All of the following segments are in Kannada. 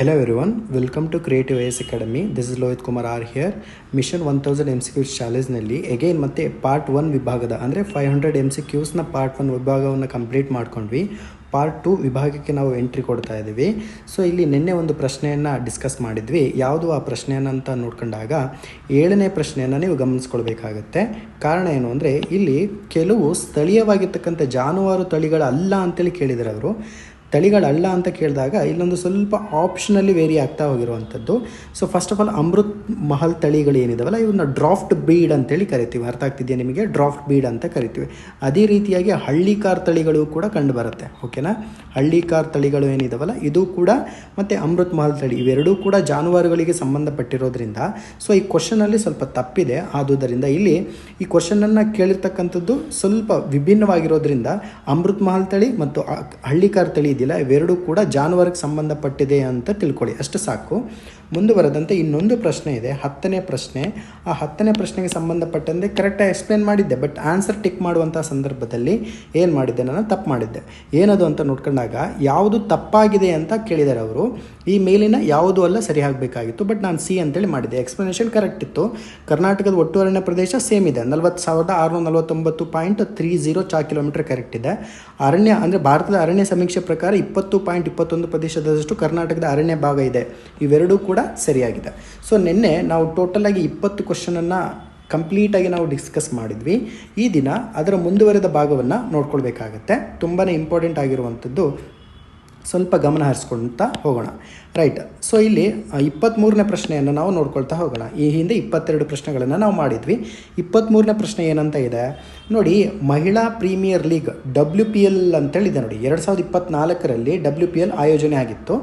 Hello everyone, welcome to Creative AS Academy. This is Lohit Kumar R here. Mission one thousand M C Qs again ಮತ್ತೆ ಪಾರ್ಟ್ ಒನ್ ವಿಭಾಗದ ಅಂದರೆ five hundred M C part one ವಿಭಾಗವನ್ನು ಕಂಪ್ಲೀಟ್ ಮಾಡ್ಕೊಂಡ್ವಿ. ಪಾರ್ಟ್ ಟು ವಿಭಾಗಕ್ಕೆ ನಾವು ಎಂಟ್ರಿ ಕೊಡ್ತಾ ಇದ್ದೀವಿ. ಸೊ ಇಲ್ಲಿ ನಿನ್ನೆ ಒಂದು ಪ್ರಶ್ನೆಯನ್ನು ಡಿಸ್ಕಸ್ ಮಾಡಿದ್ವಿ. ಯಾವುದು ಆ ಪ್ರಶ್ನೆಯನ್ನು ಅಂತ ನೋಡ್ಕೊಂಡಾಗ ಏಳನೇ ಪ್ರಶ್ನೆಯನ್ನು ನೀವು ಗಮನಿಸ್ಕೊಳ್ಬೇಕಾಗತ್ತೆ. ಕಾರಣ ಏನು ಅಂದರೆ ಇಲ್ಲಿ ಕೆಲವು ಸ್ಥಳೀಯವಾಗಿರ್ತಕ್ಕಂಥ ಜಾನುವಾರು ತಳಿಗಳಲ್ಲ ಅಂತೇಳಿ ಕೇಳಿದ್ದಾರೆ ಅವರು. ತಳಿಗಳಲ್ಲ ಅಂತ ಕೇಳಿದಾಗ ಇಲ್ಲೊಂದು ಸ್ವಲ್ಪ ಆಪ್ಷನಲ್ಲಿ ವೇರಿ ಆಗ್ತಾ ಹೋಗಿರುವಂಥದ್ದು. So first of all Amrit Mahal ತಳಿಗಳು ಏನಿದಾವಲ್ಲ ಇವನ್ನ ಡ್ರಾಫ್ಟ್ ಬೀಡ್ ಅಂತೇಳಿ ಕರಿತೀವಿ. ಅರ್ಥ ಆಗ್ತಿದೆಯಾ ನಿಮಗೆ? ಡ್ರಾಫ್ಟ್ ಬೀಡ್ ಅಂತ ಕರಿತೀವಿ. ಅದೇ ರೀತಿಯಾಗಿ ಹಳ್ಳಿಕಾರ್ ತಳಿಗಳು ಕೂಡ ಕಂಡುಬರುತ್ತೆ ಓಕೆನಾ ಹಳ್ಳಿಕಾರ್ ತಳಿಗಳು ಏನಿದಾವಲ್ಲ, ಇದು ಕೂಡ ಮತ್ತು ಅಮೃತ್ ಮಹಲ್ ತಳಿ, ಇವೆರಡೂ ಕೂಡ ಜಾನುವಾರುಗಳಿಗೆ ಸಂಬಂಧಪಟ್ಟಿರೋದ್ರಿಂದ. ಸೊ ಈ ಕ್ವಶನಲ್ಲಿ ಸ್ವಲ್ಪ ತಪ್ಪಿದೆ. ಆದುದರಿಂದ ಇಲ್ಲಿ ಈ ಕ್ವಶನನ್ನು ಕೇಳಿರ್ತಕ್ಕಂಥದ್ದು ಸ್ವಲ್ಪ ವಿಭಿನ್ನವಾಗಿರೋದ್ರಿಂದ ಅಮೃತ್ ಮಹಲ್ ತಳಿ ಮತ್ತು ಹಳ್ಳಿ ಹಳ್ಳಿಕಾರ್ ತಳಿ ಇದೆಯಲ್ಲ ಇವೆರಡೂ ಕೂಡ ಜಾನುವಾರಕ್ಕೆ ಸಂಬಂಧಪಟ್ಟಿದೆ ಅಂತ ತಿಳ್ಕೊಳ್ಳಿ. ಅಷ್ಟು ಸಾಕು. ಮುಂದುವರೆದಂತೆ ಇನ್ನೊಂದು ಪ್ರಶ್ನೆ ಇದೆ, ಹತ್ತನೇ ಪ್ರಶ್ನೆ. ಆ ಹತ್ತನೇ ಪ್ರಶ್ನೆಗೆ ಸಂಬಂಧಪಟ್ಟಂತೆ ಕರೆಕ್ಟಾಗಿ ಎಕ್ಸ್ಪ್ಲೇನ್ ಮಾಡಿದ್ದೆ ಬಟ್ ಆನ್ಸರ್ ಟಿಕ್ ಮಾಡುವಂಥ ಸಂದರ್ಭದಲ್ಲಿ ಏನು ಮಾಡಿದ್ದೆ ನಾನು ತಪ್ಪು ಮಾಡಿದ್ದೆ. ಏನದು ಅಂತ ನೋಡ್ಕೊಂಡಾಗ, ಯಾವುದು ತಪ್ಪಾಗಿದೆ ಅಂತ ಕೇಳಿದ್ದಾರೆ ಅವರು. ಈ ಮೇಲಿನ ಯಾವುದು ಅಲ್ಲ ಸರಿ ಆಗಬೇಕಾಗಿತ್ತು ಬಟ್ ನಾನು ಸಿ ಅಂತೇಳಿ ಮಾಡಿದ್ದೆ ಎಕ್ಸ್ಪ್ಲನೇಷನ್ ಕರೆಕ್ಟ್ ಇತ್ತು. ಕರ್ನಾಟಕದ ಒಟ್ಟು ಅರಣ್ಯ ಪ್ರದೇಶ ಸೇಮ್ ಇದೆ. ನಲ್ವತ್ತು ಸಾವಿರದ ಆರುನೂರ ನಲವತ್ತೊಂಬತ್ತು ಪಾಯಿಂಟ್ ತ್ರೀ ಜೀರೋ ಚಾ ಕಿಲೋಮೀಟರ್ ಕರೆಕ್ಟ್ ಇದೆ. ಅರಣ್ಯ ಅಂದರೆ ಭಾರತದ ಅರಣ್ಯ ಸಮೀಕ್ಷೆ ಪ್ರಕಾರ ಇಪ್ಪತ್ತು ಪಾಯಿಂಟ್ ಇಪ್ಪತ್ತೊಂದು ಪ್ರದೇಶದಷ್ಟು ಕರ್ನಾಟಕದ ಅರಣ್ಯ ಭಾಗ ಇದೆ. ಇವೆರಡೂ ಕೂಡ ಸರಿಯಾಗಿದೆ. ಸೊ ನಿನ್ನೆ ನಾವು ಟೋಟಲಾಗಿ ಇಪ್ಪತ್ತು ಕ್ವಶನನ್ನು ಕಂಪ್ಲೀಟಾಗಿ ನಾವು ಡಿಸ್ಕಸ್ ಮಾಡಿದ್ವಿ. ಈ ದಿನ ಅದರ ಮುಂದುವರೆದ ಭಾಗವನ್ನು ನೋಡ್ಕೊಳ್ಬೇಕಾಗತ್ತೆ. ತುಂಬಾ ಇಂಪಾರ್ಟೆಂಟ್ ಆಗಿರುವಂಥದ್ದು ಸ್ವಲ್ಪ ಗಮನ ಹರಿಸ್ಕೊಳ್ತಾ ಹೋಗೋಣ. ರೈಟ್ ಸೊ ಇಲ್ಲಿ ಇಪ್ಪತ್ತ್ಮೂರನೇ ಪ್ರಶ್ನೆಯನ್ನು ನಾವು ನೋಡ್ಕೊಳ್ತಾ ಹೋಗೋಣ. ಈ ಹಿಂದೆ ಇಪ್ಪತ್ತೆರಡು ಪ್ರಶ್ನೆಗಳನ್ನು ನಾವು ಮಾಡಿದ್ವಿ. ಇಪ್ಪತ್ತ್ಮೂರನೇ ಪ್ರಶ್ನೆ ಏನಂತ ಇದೆ? ನೋಡಿ, ಮಹಿಳಾ premier league W P L ಅಂತೇಳಿದೆ ನೋಡಿ. ಎರಡು ಸಾವಿರದ ಇಪ್ಪತ್ತ್ನಾಲ್ಕರಲ್ಲಿ ಡಬ್ಲ್ಯೂ ಪಿ ಎಲ್ ಆಯೋಜನೆ ಆಗಿತ್ತು.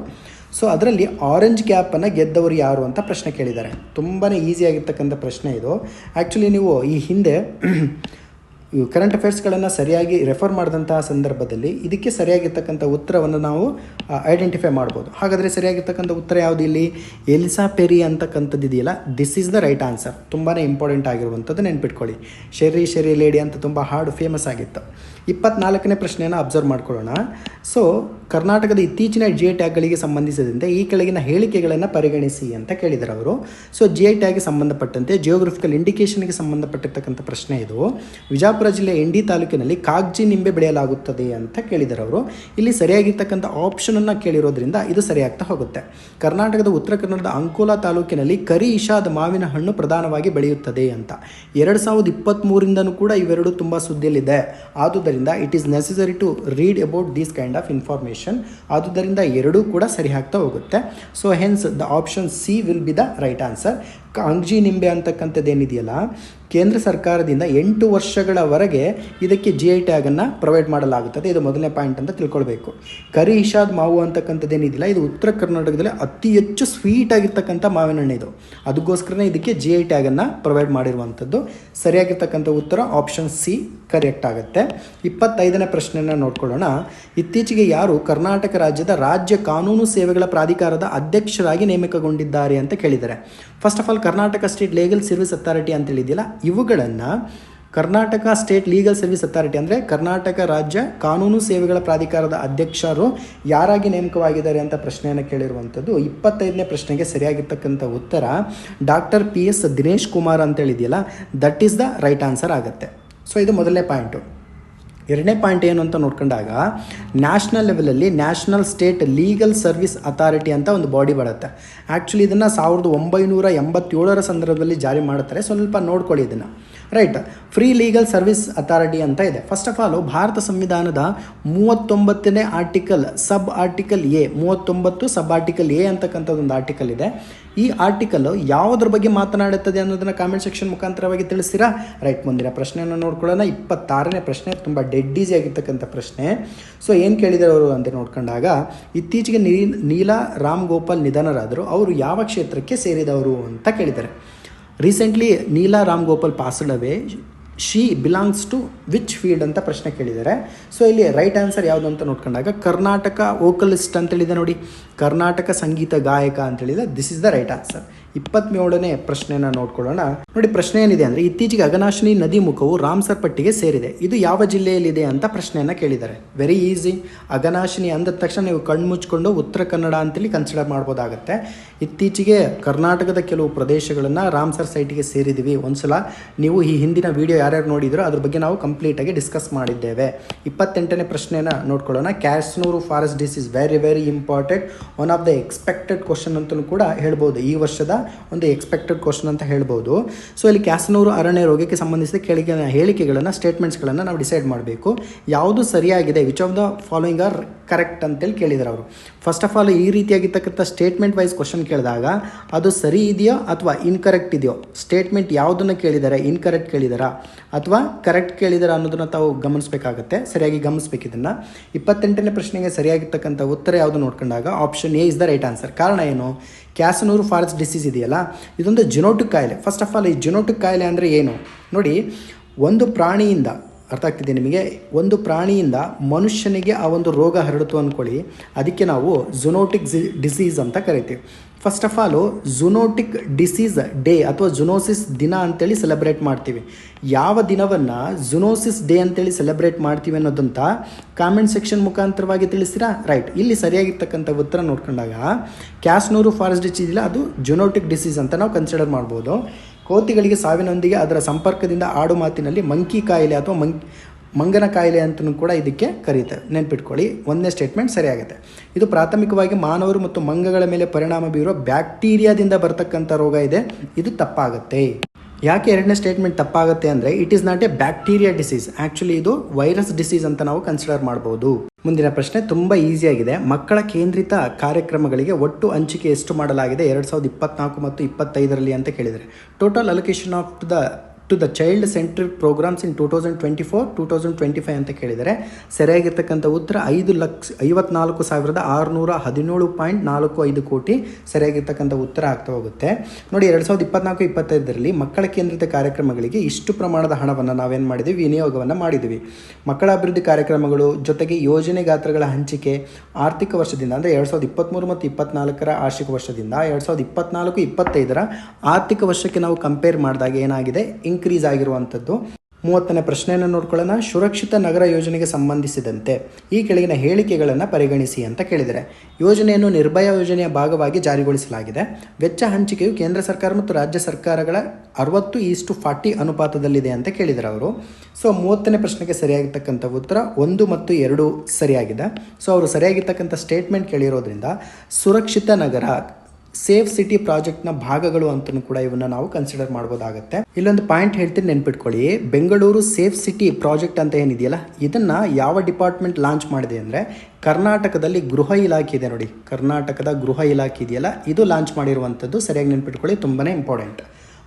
ಸೊ ಅದರಲ್ಲಿ ಆರೆಂಜ್ ಗ್ಯಾಪನ್ನು ಗೆದ್ದವರು ಯಾರು ಅಂತ ಪ್ರಶ್ನೆ ಕೇಳಿದ್ದಾರೆ. ತುಂಬಾ ಈಸಿಯಾಗಿರ್ತಕ್ಕಂಥ ಪ್ರಶ್ನೆ ಇದು. ಆ್ಯಕ್ಚುಲಿ ನೀವು ಈ ಹಿಂದೆ ಕರೆಂಟ್ ಅಫೇರ್ಸ್ಗಳನ್ನು ಸರಿಯಾಗಿ ರೆಫರ್ ಮಾಡಿದಂತಹ ಸಂದರ್ಭದಲ್ಲಿ ಇದಕ್ಕೆ ಸರಿಯಾಗಿರ್ತಕ್ಕಂಥ ಉತ್ತರವನ್ನು ನಾವು ಐಡೆಂಟಿಫೈ ಮಾಡ್ಬೋದು. ಹಾಗಾದರೆ ಸರಿಯಾಗಿರ್ತಕ್ಕಂಥ ಉತ್ತರ ಯಾವುದು ಇಲ್ಲಿ? ಎಲ್ಸಾ ಪೆರಿ ಅಂತಕ್ಕಂಥದ್ದು ಇದೆಯಲ್ಲ this is the right answer ತುಂಬಾ ಇಂಪಾರ್ಟೆಂಟ್ ಆಗಿರುವಂಥದ್ದು ನೆನ್ಪಿಟ್ಕೊಳ್ಳಿ. ಶೆರಿ ಶೆರಿ ಲೇಡಿ ಅಂತ ತುಂಬ ಹಾಡು ಫೇಮಸ್ ಆಗಿತ್ತು. ಇಪ್ಪತ್ನಾಲ್ಕನೇ ಪ್ರಶ್ನೆಯನ್ನು ಅಬ್ಸರ್ವ್ ಮಾಡ್ಕೊಳ್ಳೋಣ. ಸೊ ಕರ್ನಾಟಕದ ಇತ್ತೀಚಿನ ಜಿ ಐ ಟ್ಯಾಗ್ಗಳಿಗೆ ಸಂಬಂಧಿಸಿದಂತೆ ಈ ಕೆಳಗಿನ ಹೇಳಿಕೆಗಳನ್ನು ಪರಿಗಣಿಸಿ ಅಂತ ಕೇಳಿದರು ಅವರು. ಸೊ ಜಿ ಐ ಟ್ಯಾಗ್ಗೆ ಸಂಬಂಧಪಟ್ಟಂತೆ ಜಿಯೋಗ್ರಫಿಕಲ್ ಇಂಡಿಕೇಷನ್ಗೆ ಸಂಬಂಧಪಟ್ಟಿರ್ತಕ್ಕಂಥ ಪ್ರಶ್ನೆ ಇದು. ವಿಜಾಪುರ ಜಿಲ್ಲೆಯ ಎಂಡಿ ತಾಲೂಕಿನಲ್ಲಿ ಕಾಗ್ಜಿ ನಿಂಬೆ ಬೆಳೆಯಲಾಗುತ್ತದೆ ಅಂತ ಕೇಳಿದರು ಅವರು. ಇಲ್ಲಿ ಸರಿಯಾಗಿರ್ತಕ್ಕಂಥ ಆಪ್ಷನನ್ನು ಕೇಳಿರೋದ್ರಿಂದ ಇದು ಸರಿಯಾಗ್ತಾ ಹೋಗುತ್ತೆ. ಕರ್ನಾಟಕದ ಉತ್ತರ ಕನ್ನಡದ ಅಂಕೋಲಾ ತಾಲೂಕಿನಲ್ಲಿ ಕರಿ ಇಶಾದ ಮಾವಿನ ಹಣ್ಣು ಪ್ರಧಾನವಾಗಿ ಬೆಳೆಯುತ್ತದೆ ಅಂತ. ಎರಡು ಸಾವಿರದ ಇಪ್ಪತ್ತ್ಮೂರಿಂದನೂ ಕೂಡ ಇವೆರಡು ತುಂಬ ಸುದ್ದಿಯಲ್ಲಿದೆ. ಆದುದರಿಂದ it is necessary to read about these kind of information ಆದುದರಿಂದ ಎರಡೂ ಕೂಡ ಸರಿ ಆಗ್ತಾ ಹೋಗುತ್ತೆ. So hence the option C will be the right answer ಕಾಂಗ್ಜಿ ನಿಂಬೆ ಅಂತಕ್ಕಂಥದ್ದು ಏನಿದೆಯಲ್ಲ ಕೇಂದ್ರ ಸರ್ಕಾರದಿಂದ ಎಂಟು ವರ್ಷಗಳವರೆಗೆ ಇದಕ್ಕೆ ಜಿ ಐ ಟ್ಯಾಗನ್ನು ಪ್ರೊವೈಡ್ ಮಾಡಲಾಗುತ್ತದೆ. ಇದು ಮೊದಲನೇ ಪಾಯಿಂಟ್ ಅಂತ ತಿಳ್ಕೊಳ್ಬೇಕು. ಕರಿ ಇಷಾದ್ ಮಾವು ಅಂತಕ್ಕಂಥದ್ದು ಏನಿದೆಯಲ್ಲ ಇದು ಉತ್ತರ ಕರ್ನಾಟಕದಲ್ಲಿ ಅತಿ ಹೆಚ್ಚು ಸ್ವೀಟ್ ಆಗಿರ್ತಕ್ಕಂಥ ಮಾವಿನ ಹಣ್ಣು ಇದು. ಅದಕ್ಕೋಸ್ಕರನೇ ಇದಕ್ಕೆ ಜಿ ಐ ಟ್ಯಾಗನ್ನು ಪ್ರೊವೈಡ್ ಮಾಡಿರುವಂಥದ್ದು. ಸರಿಯಾಗಿರ್ತಕ್ಕಂಥ ಉತ್ತರ ಆಪ್ಷನ್ ಸಿ ಕರೆಕ್ಟ್ ಆಗುತ್ತೆ. ಇಪ್ಪತ್ತೈದನೇ ಪ್ರಶ್ನೆಯನ್ನು ನೋಡ್ಕೊಳ್ಳೋಣ. ಇತ್ತೀಚೆಗೆ ಯಾರು ಕರ್ನಾಟಕ ರಾಜ್ಯದ ರಾಜ್ಯ ಕಾನೂನು ಸೇವೆಗಳ ಪ್ರಾಧಿಕಾರದ ಅಧ್ಯಕ್ಷರಾಗಿ ನೇಮಕಗೊಂಡಿದ್ದಾರೆ ಅಂತ ಕೇಳಿದ್ದಾರೆ. First of all Karnataka state legal service authority ಅಂತ ಹೇಳಿದೆಯಲ್ಲ, ಇವುಗಳನ್ನು Karnataka state legal service authority ಅಂದರೆ ಕರ್ನಾಟಕ ರಾಜ್ಯ ಕಾನೂನು ಸೇವೆಗಳ ಪ್ರಾಧಿಕಾರದ ಅಧ್ಯಕ್ಷರು ಯಾರಾಗಿ ನೇಮಕವಾಗಿದ್ದಾರೆ ಅಂತ ಪ್ರಶ್ನೆಯನ್ನು ಕೇಳಿರುವಂಥದ್ದು, ಇಪ್ಪತ್ತೈದನೇ ಪ್ರಶ್ನೆಗೆ ಸರಿಯಾಗಿರ್ತಕ್ಕಂಥ ಉತ್ತರ doctor P S Dinesh Kumar ಅಂತ ಹೇಳಿದೆಯಲ್ಲ that is the right answer ಆಗುತ್ತೆ. ಸೊ ಇದು ಮೊದಲನೇ ಪಾಯಿಂಟು ಎರಡನೇ ಪಾಯಿಂಟ್ ಏನು ಅಂತ ನೋಡ್ಕೊಂಡಾಗ ನ್ಯಾಷನಲ್ ಲೆವೆಲಲ್ಲಿ national state legal service authority ಅಂತ ಒಂದು ಬಾಡಿ ಬರುತ್ತೆ. ಆ್ಯಕ್ಚುಲಿ ಇದನ್ನು ಸಾವಿರದ ಒಂಬೈನೂರ ಎಂಬತ್ತೇಳರ ಸಂದರ್ಭದಲ್ಲಿ ಜಾರಿ ಮಾಡುತ್ತಾರೆ ಸ್ವಲ್ಪ ನೋಡ್ಕೊಳ್ಳಿ ಇದನ್ನು. Right free legal service authority ಅಂತ ಇದೆ. ಫಸ್ಟ್ ಆಫ್ ಆಲ್ ಭಾರತ ಸಂವಿಧಾನದ ಮೂವತ್ತೊಂಬತ್ತನೇ ಆರ್ಟಿಕಲ್ ಸಬ್ ಆರ್ಟಿಕಲ್ ಎ ಮೂವತ್ತೊಂಬತ್ತು ಸಬ್ ಆರ್ಟಿಕಲ್ ಎ ಅಂತಕ್ಕಂಥದ್ದು ಒಂದು ಆರ್ಟಿಕಲ್ ಇದೆ. ಈ ಆರ್ಟಿಕಲ್ ಯಾವುದ್ರ ಬಗ್ಗೆ ಮಾತನಾಡುತ್ತದೆ ಅನ್ನೋದನ್ನು ಕಾಮೆಂಟ್ ಸೆಕ್ಷನ್ ಮುಖಾಂತರವಾಗಿ ತಿಳಿಸಿರಾ ರೈಟ್ ಮುಂದಿನ ಪ್ರಶ್ನೆಯನ್ನು ನೋಡ್ಕೊಳ್ಳೋಣ. ಇಪ್ಪತ್ತಾರನೇ ಪ್ರಶ್ನೆ, ತುಂಬ ಡೆಡ್ ಈಸಿ ಆಗಿರ್ತಕ್ಕಂಥ ಪ್ರಶ್ನೆ. ಸೊ ಏನು ಕೇಳಿದರು ಅವರು ಅಂತ ನೋಡ್ಕೊಂಡಾಗ, ಇತ್ತೀಚೆಗೆ ನೀಲಾ ರಾಮ್ ಗೋಪಾಲ್ ನಿಧನರಾದರು. ಅವರು ಯಾವ ಕ್ಷೇತ್ರಕ್ಕೆ ಸೇರಿದವರು ಅಂತ ಕೇಳಿದ್ದಾರೆ. Recently Neela Ram Gopal passed away she belongs to which field ಅಂತ ಪ್ರಶ್ನೆ ಕೇಳಿದ್ದಾರೆ. ಸೊ ಇಲ್ಲಿ ರೈಟ್ ಆನ್ಸರ್ ಯಾವುದು ಅಂತ ನೋಡ್ಕೊಂಡಾಗ ಕರ್ನಾಟಕ ವೋಕಲಿಸ್ಟ್ ಅಂತೇಳಿದೆ ನೋಡಿ. ಕರ್ನಾಟಕ ಸಂಗೀತ ಗಾಯಕ ಅಂತೇಳಿದೆ this is the right answer ಇಪ್ಪತ್ತ್ಮೂರನೇ ಪ್ರಶ್ನೆನ ನೋಡ್ಕೊಳ್ಳೋಣ. ನೋಡಿ, ಪ್ರಶ್ನೆ ಏನಿದೆ ಅಂದರೆ, ಇತ್ತೀಚೆಗೆ ಅಗನಾಶಿನಿ ನದಿ ಮುಖವು ರಾಮ್ಸರ್ ಪಟ್ಟಿಗೆ ಸೇರಿದೆ. ಇದು ಯಾವ ಜಿಲ್ಲೆಯಲ್ಲಿದೆ ಅಂತ ಪ್ರಶ್ನೆಯನ್ನು ಕೇಳಿದ್ದಾರೆ. ವೆರಿ ಈಸಿ ಅಗನಾಶಿನಿ ಅಂದ ತಕ್ಷಣ ನೀವು ಕಣ್ಣು ಮುಚ್ಕೊಂಡು ಉತ್ತರ ಕನ್ನಡ ಅಂತೇಳಿ ಕನ್ಸಿಡರ್ ಮಾಡ್ಬೋದಾಗತ್ತೆ. ಇತ್ತೀಚೆಗೆ ಕರ್ನಾಟಕದ ಕೆಲವು ಪ್ರದೇಶಗಳನ್ನು ರಾಮ್ಸರ್ ಸೈಟಿಗೆ ಸೇರಿದ್ದೀವಿ ಒಂದ್ಸಲ ನೀವು ಈ ಹಿಂದಿನ ವಿಡಿಯೋ ಯಾರ್ಯಾರು ನೋಡಿದ್ರೋ ಅದ್ರ ಬಗ್ಗೆ ನಾವು ಕಂಪ್ಲೀಟಾಗಿ ಡಿಸ್ಕಸ್ ಮಾಡಿದ್ದೇವೆ. ಇಪ್ಪತ್ತೆಂಟನೇ ಪ್ರಶ್ನೆನ ನೋಡ್ಕೊಳ್ಳೋಣ. Kyasanur forest this is very very important one of the expected question ಅಂತಲೂ ಕೂಡ ಹೇಳ್ಬೋದು. ಈ ವರ್ಷದ ಒಂದು ಎಕ್ಸ್ಪೆಕ್ಟೆಡ್ ಕ್ವಶನ್ ಅಂತ ಹೇಳ್ಬೋದು. ಸೊ ಇಲ್ಲಿ ಕ್ಯಾಸನೂರು ಅರಣ್ಯ ರೋಗಕ್ಕೆ ಸಂಬಂಧಿಸಿದ ಕೇಳಿಕೆ, ಹೇಳಿಕೆಗಳನ್ನು ಸ್ಟೇಟ್ಮೆಂಟ್ಸ್ಗಳನ್ನು ನಾವು ಡಿಸೈಡ್ ಮಾಡಬೇಕು. ಯಾವುದು ಸರಿಯಾಗಿದೆ which of the following are correct ಅಂತೇಳಿ ಕೇಳಿದ್ದಾರೆ ಅವರು. ಫಸ್ಟ್ ಆಫ್ ಆಲ್ ಈ ರೀತಿಯಾಗಿರ್ತಕ್ಕಂಥ ಸ್ಟೇಟ್ಮೆಂಟ್ ವೈಸ್ ಕ್ವಶನ್ ಕೇಳಿದಾಗ, ಅದು ಸರಿ ಇದೆಯೋ ಅಥವಾ ಇನ್ಕರೆಕ್ಟ್ ಇದೆಯೋ? ಸ್ಟೇಟ್ಮೆಂಟ್ ಯಾವುದನ್ನು ಕೇಳಿದ್ದಾರೆ ಇನ್ಕರೆಕ್ಟ್ ಕೇಳಿದಾರಾ? ಅಥವಾ ಕರೆಕ್ಟ್ ಕೇಳಿದಾರ ಅನ್ನೋದನ್ನು ತಾವು ಗಮನಿಸಬೇಕಾಗತ್ತೆ, ಸರಿಯಾಗಿ ಗಮನಿಸಬೇಕು ಇದನ್ನು. ಇಪ್ಪತ್ತೆಂಟನೇ ಪ್ರಶ್ನೆಗೆ ಸರಿಯಾಗಿರ್ತಕ್ಕಂಥ ಉತ್ತರ ಯಾವುದು ನೋಡ್ಕೊಂಡಾಗ option A is the right answer ಕಾರಣ ಏನು? ಕ್ಯಾಸನೂರು ಫಾರೆಸ್ಟ್ ಡಿಸೀಸ್ ಇದೆಯಲ್ಲ, ಇದೊಂದು ಜಿನೋಟಿಕ್ ಕಾಯಿಲೆ. ಫಸ್ಟ್ ಆಫ್ ಆಲ್ ಈ ಜಿನೋಟಿಕ್ ಕಾಯಿಲೆ ಅಂದರೆ ಏನು? ನೋಡಿ, ಒಂದು ಪ್ರಾಣಿಯಿಂದ, ಅರ್ಥ ಆಗ್ತಿದೆ ನಿಮಗೆ? ಒಂದು ಪ್ರಾಣಿಯಿಂದ ಮನುಷ್ಯನಿಗೆ ಆ ಒಂದು ರೋಗ ಹರಡಿತು ಅಂದ್ಕೊಳ್ಳಿ ಅದಕ್ಕೆ ನಾವು ಜುನೋಟಿಕ್ ಡಿಸೀಸ್ ಅಂತ ಕರಿತೀವಿ. First of all zoonotic disease day ಅಥವಾ ಝುನೋಸಿಸ್ ದಿನ ಅಂತೇಳಿ ಸೆಲೆಬ್ರೇಟ್ ಮಾಡ್ತೀವಿ. ಯಾವ ದಿನವನ್ನು ಝುನೋಸಿಸ್ ಡೇ ಅಂತೇಳಿ ಸೆಲೆಬ್ರೇಟ್ ಮಾಡ್ತೀವಿ ಅನ್ನೋದಂತ ಕಾಮೆಂಟ್ ಸೆಕ್ಷನ್ ಮುಖಾಂತರವಾಗಿ ತಿಳಿಸ್ತೀರಾ? ರೈಟ್ ಇಲ್ಲಿ ಸರಿಯಾಗಿರ್ತಕ್ಕಂಥ ಉತ್ತರ ನೋಡ್ಕೊಂಡಾಗ ಕ್ಯಾಸ್ನೂರು ಫಾರೆಸ್ಟ್ ಡಿಸೀಸ್ ಇಲ್ಲ, ಅದು ಝುನೋಟಿಕ್ ಡಿಸೀಸ್ ಅಂತ ನಾವು ಕನ್ಸಿಡರ್ ಮಾಡ್ಬೋದು. ಕೋತಿಗಳಿಗೆ ಸಾವಿನೊಂದಿಗೆ ಅದರ ಸಂಪರ್ಕದಿಂದ ಆಡು ಮಾತಿನಲ್ಲಿ ಮಂಕಿ ಕಾಯಿಲೆ ಅಥವಾ ಮಂಕ್ ಮಂಗನ ಕಾಯಿಲೆ ಅಂತಲೂ ಕೂಡ ಇದಕ್ಕೆ ಕರೀತಾರೆ. ನೆನ್ಪಿಟ್ಕೊಳ್ಳಿ. ಒಂದನೇ ಸ್ಟೇಟ್ಮೆಂಟ್ ಸರಿಯಾಗುತ್ತೆ ಇದು ಪ್ರಾಥಮಿಕವಾಗಿ ಮಾನವರು ಮತ್ತು ಮಂಗಗಳ ಮೇಲೆ ಪರಿಣಾಮ ಬೀರುವ ಬ್ಯಾಕ್ಟೀರಿಯಾದಿಂದ ಬರ್ತಕ್ಕಂಥ ರೋಗ ಇದೆ. ಇದು ತಪ್ಪಾಗುತ್ತೆ. ಯಾಕೆ ಎರಡನೇ ಸ್ಟೇಟ್ಮೆಂಟ್ ತಪ್ಪಾಗುತ್ತೆ ಅಂದರೆ it is not a bacteria disease actually ಇದು ವೈರಸ್ ಡಿಸೀಸ್ ಅಂತ ನಾವು ಕನ್ಸಿಡರ್ ಮಾಡ್ಬೋದು. ಮುಂದಿನ ಪ್ರಶ್ನೆ ತುಂಬ ಈಸಿಯಾಗಿದೆ ಮಕ್ಕಳ ಕೇಂದ್ರಿತ ಕಾರ್ಯಕ್ರಮಗಳಿಗೆ ಒಟ್ಟು ಹಂಚಿಕೆ ಎಷ್ಟು ಮಾಡಲಾಗಿದೆ? ಎರಡು ಸಾವಿರದ ಇಪ್ಪತ್ನಾಲ್ಕು ಮತ್ತು ಇಪ್ಪತ್ತೈದರಲ್ಲಿ ಅಂತ ಕೇಳಿದರೆ total allocation of the to the child centric programmes in two thousand twenty four two thousand twenty five ಅಂತ ಕೇಳಿದರೆ, ಸರಿಯಾಗಿರ್ತಕ್ಕಂಥ ಉತ್ತರ ಐದು ಲಕ್ಷ, ಐವತ್ನಾಲ್ಕು ಸಾವಿರದ ಆರುನೂರ ಹದಿನೇಳು ಪಾಯಿಂಟ್ ನಾಲ್ಕು ಐದು ಕೋಟಿ ಸರಿಯಾಗಿರ್ತಕ್ಕಂಥ ಉತ್ತರ ಆಗ್ತಾ ಹೋಗುತ್ತೆ. ನೋಡಿ, ಎರಡು ಸಾವಿರದ ಇಪ್ಪತ್ನಾಲ್ಕು, ಇಪ್ಪತ್ತೈದರಲ್ಲಿ ಮಕ್ಕಳ ಕೇಂದ್ರಿತ ಕಾರ್ಯಕ್ರಮಗಳಿಗೆ ಇಷ್ಟು ಪ್ರಮಾಣದ ಹಣವನ್ನು ನಾವೇನು ಮಾಡಿದ್ವಿ? ವಿನಿಯೋಗವನ್ನು ಮಾಡಿದ್ವಿ. ಮಕ್ಕಳ ಅಭಿವೃದ್ಧಿ ಕಾರ್ಯಕ್ರಮಗಳು ಜೊತೆಗೆ ಯೋಜನೆ ಗಾತ್ರಗಳ ಹಂಚಿಕೆ ಆರ್ಥಿಕ ವರ್ಷದಿಂದ, ಅಂದರೆ ಎರಡು ಸಾವಿರದ ಇಪ್ಪತ್ತ್ಮೂರು ಮತ್ತು ಇಪ್ಪತ್ನಾಲ್ಕರ ಆರ್ಥಿಕ ವರ್ಷದಿಂದ, ಎರಡು ಸಾವಿರದ ಇಪ್ಪತ್ನಾಲ್ಕು, ಇಪ್ಪತ್ತೈದರ ಆರ್ಥಿಕ ವರ್ಷಕ್ಕೆ ನಾವು ಕಂಪೇರ್ ಮಾಡಿದಾಗ ಏನಾಗಿದೆ? ಇನ್ಕ್ರೀಸ್ ಆಗಿರುವಂಥದ್ದು. ಮೂವತ್ತನೇ ಪ್ರಶ್ನೆಯನ್ನು ನೋಡ್ಕೊಳ್ಳೋಣ. ಸುರಕ್ಷಿತ ನಗರ ಯೋಜನೆಗೆ ಸಂಬಂಧಿಸಿದಂತೆ ಈ ಕೆಳಗಿನ ಹೇಳಿಕೆಗಳನ್ನು ಪರಿಗಣಿಸಿ ಅಂತ ಕೇಳಿದರೆ, ಯೋಜನೆಯನ್ನು ನಿರ್ಭಯ ಯೋಜನೆಯ ಭಾಗವಾಗಿ ಜಾರಿಗೊಳಿಸಲಾಗಿದೆ. ವೆಚ್ಚ ಹಂಚಿಕೆಯು ಕೇಂದ್ರ ಸರ್ಕಾರ ಮತ್ತು ರಾಜ್ಯ ಸರ್ಕಾರಗಳ ಅರವತ್ತು ಈಸ್ಟು ಫಾರ್ಟಿ ಅನುಪಾತದಲ್ಲಿದೆ ಅಂತ ಕೇಳಿದರು ಅವರು. ಸೊ, ಮೂವತ್ತನೇ ಪ್ರಶ್ನೆಗೆ ಸರಿಯಾಗಿರ್ತಕ್ಕಂಥ ಉತ್ತರ ಒಂದು ಮತ್ತು ಎರಡು ಸರಿಯಾಗಿದೆ. ಸೊ, ಅವರು ಸರಿಯಾಗಿರ್ತಕ್ಕಂಥ ಸ್ಟೇಟ್ಮೆಂಟ್ ಕೇಳಿರೋದ್ರಿಂದ, ಸುರಕ್ಷಿತ ನಗರ ಸೇಫ್ ಸಿಟಿ ಪ್ರಾಜೆಕ್ಟ್ನ ಭಾಗಗಳು ಅಂತಲೂ ಕೂಡ ಇವನ್ನ ನಾವು ಕನ್ಸಿಡರ್ ಮಾಡ್ಬೋದಾಗತ್ತೆ. ಇಲ್ಲೊಂದು ಪಾಯಿಂಟ್ ಹೇಳ್ತೀನಿ ನೆನ್ಪಿಟ್ಕೊಳ್ಳಿ. ಬೆಂಗಳೂರು ಸೇಫ್ ಸಿಟಿ ಪ್ರಾಜೆಕ್ಟ್ ಅಂತ ಏನಿದೆಯಲ್ಲ, ಇದನ್ನ ಯಾವ ಡಿಪಾರ್ಟ್ಮೆಂಟ್ ಲಾಂಚ್ ಮಾಡಿದೆ ಅಂದ್ರೆ ಕರ್ನಾಟಕದಲ್ಲಿ ಗೃಹ ಇಲಾಖೆ ಇದೆ ನೋಡಿ. ಕರ್ನಾಟಕದ ಗೃಹ ಇಲಾಖೆ ಇದೆಯಲ್ಲ, ಇದು ಲಾಂಚ್ ಮಾಡಿರುವಂಥದ್ದು ಸರಿಯಾಗಿ ನೆನ್ಪಿಟ್ಕೊಳ್ಳಿ, ತುಂಬಾನೇ ಇಂಪಾರ್ಟೆಂಟ್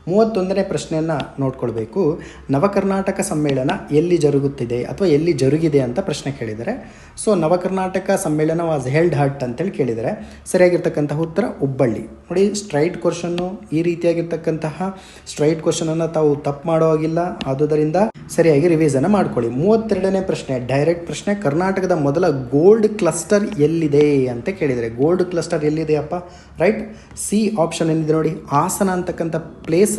ಮೂವತ್ತೊಂದನೇ ಪ್ರಶ್ನೆಯನ್ನು ನೋಡ್ಕೊಳ್ಬೇಕು. ನವಕರ್ನಾಟಕ ಸಮ್ಮೇಳನ ಎಲ್ಲಿ ಜರುಗುತ್ತಿದೆ ಅಥವಾ ಎಲ್ಲಿ ಜರುಗಿದೆ ಅಂತ ಪ್ರಶ್ನೆ ಕೇಳಿದರೆ. ಸೊ ನವಕರ್ನಾಟಕ ಸಮ್ಮೇಳನ ವಾಸ್ ಹೆಲ್ಡ್ ಹಟ್ ಅಂತೇಳಿ ಕೇಳಿದರೆ. ಸರಿಯಾಗಿರ್ತಕ್ಕಂತಹ ಉತ್ತರ ಹುಬ್ಬಳ್ಳಿ. ನೋಡಿ ಸ್ಟ್ರೈಟ್ ಕ್ವಶನ್ನು ಈ ರೀತಿಯಾಗಿರ್ತಕ್ಕಂತಹ ಸ್ಟ್ರೈಟ್ ಕ್ವಶನನ್ನು ತಾವು ತಪ್ಪು ಮಾಡೋ ಹಾಗಿಲ್ಲ. ಆದುದರಿಂದ ಸರಿಯಾಗಿ ರಿವಿಸನ್ ಮಾಡ್ಕೊಳ್ಳಿ. ಮೂವತ್ತೆರಡನೇ ಪ್ರಶ್ನೆ ಡೈರೆಕ್ಟ್ ಪ್ರಶ್ನೆ, ಕರ್ನಾಟಕದ ಮೊದಲ ಗೋಲ್ಡ್ ಕ್ಲಸ್ಟರ್ ಎಲ್ಲಿದೆ ಅಂತ ಕೇಳಿದರೆ. ಗೋಲ್ಡ್ ಕ್ಲಸ್ಟರ್ ಎಲ್ಲಿದೆಯಪ್ಪ? ರೈಟ್ ಸಿ ಆಪ್ಷನ್ ಏನಿದೆ ನೋಡಿ. ಹಾಸನ ಅಂತಕ್ಕಂಥ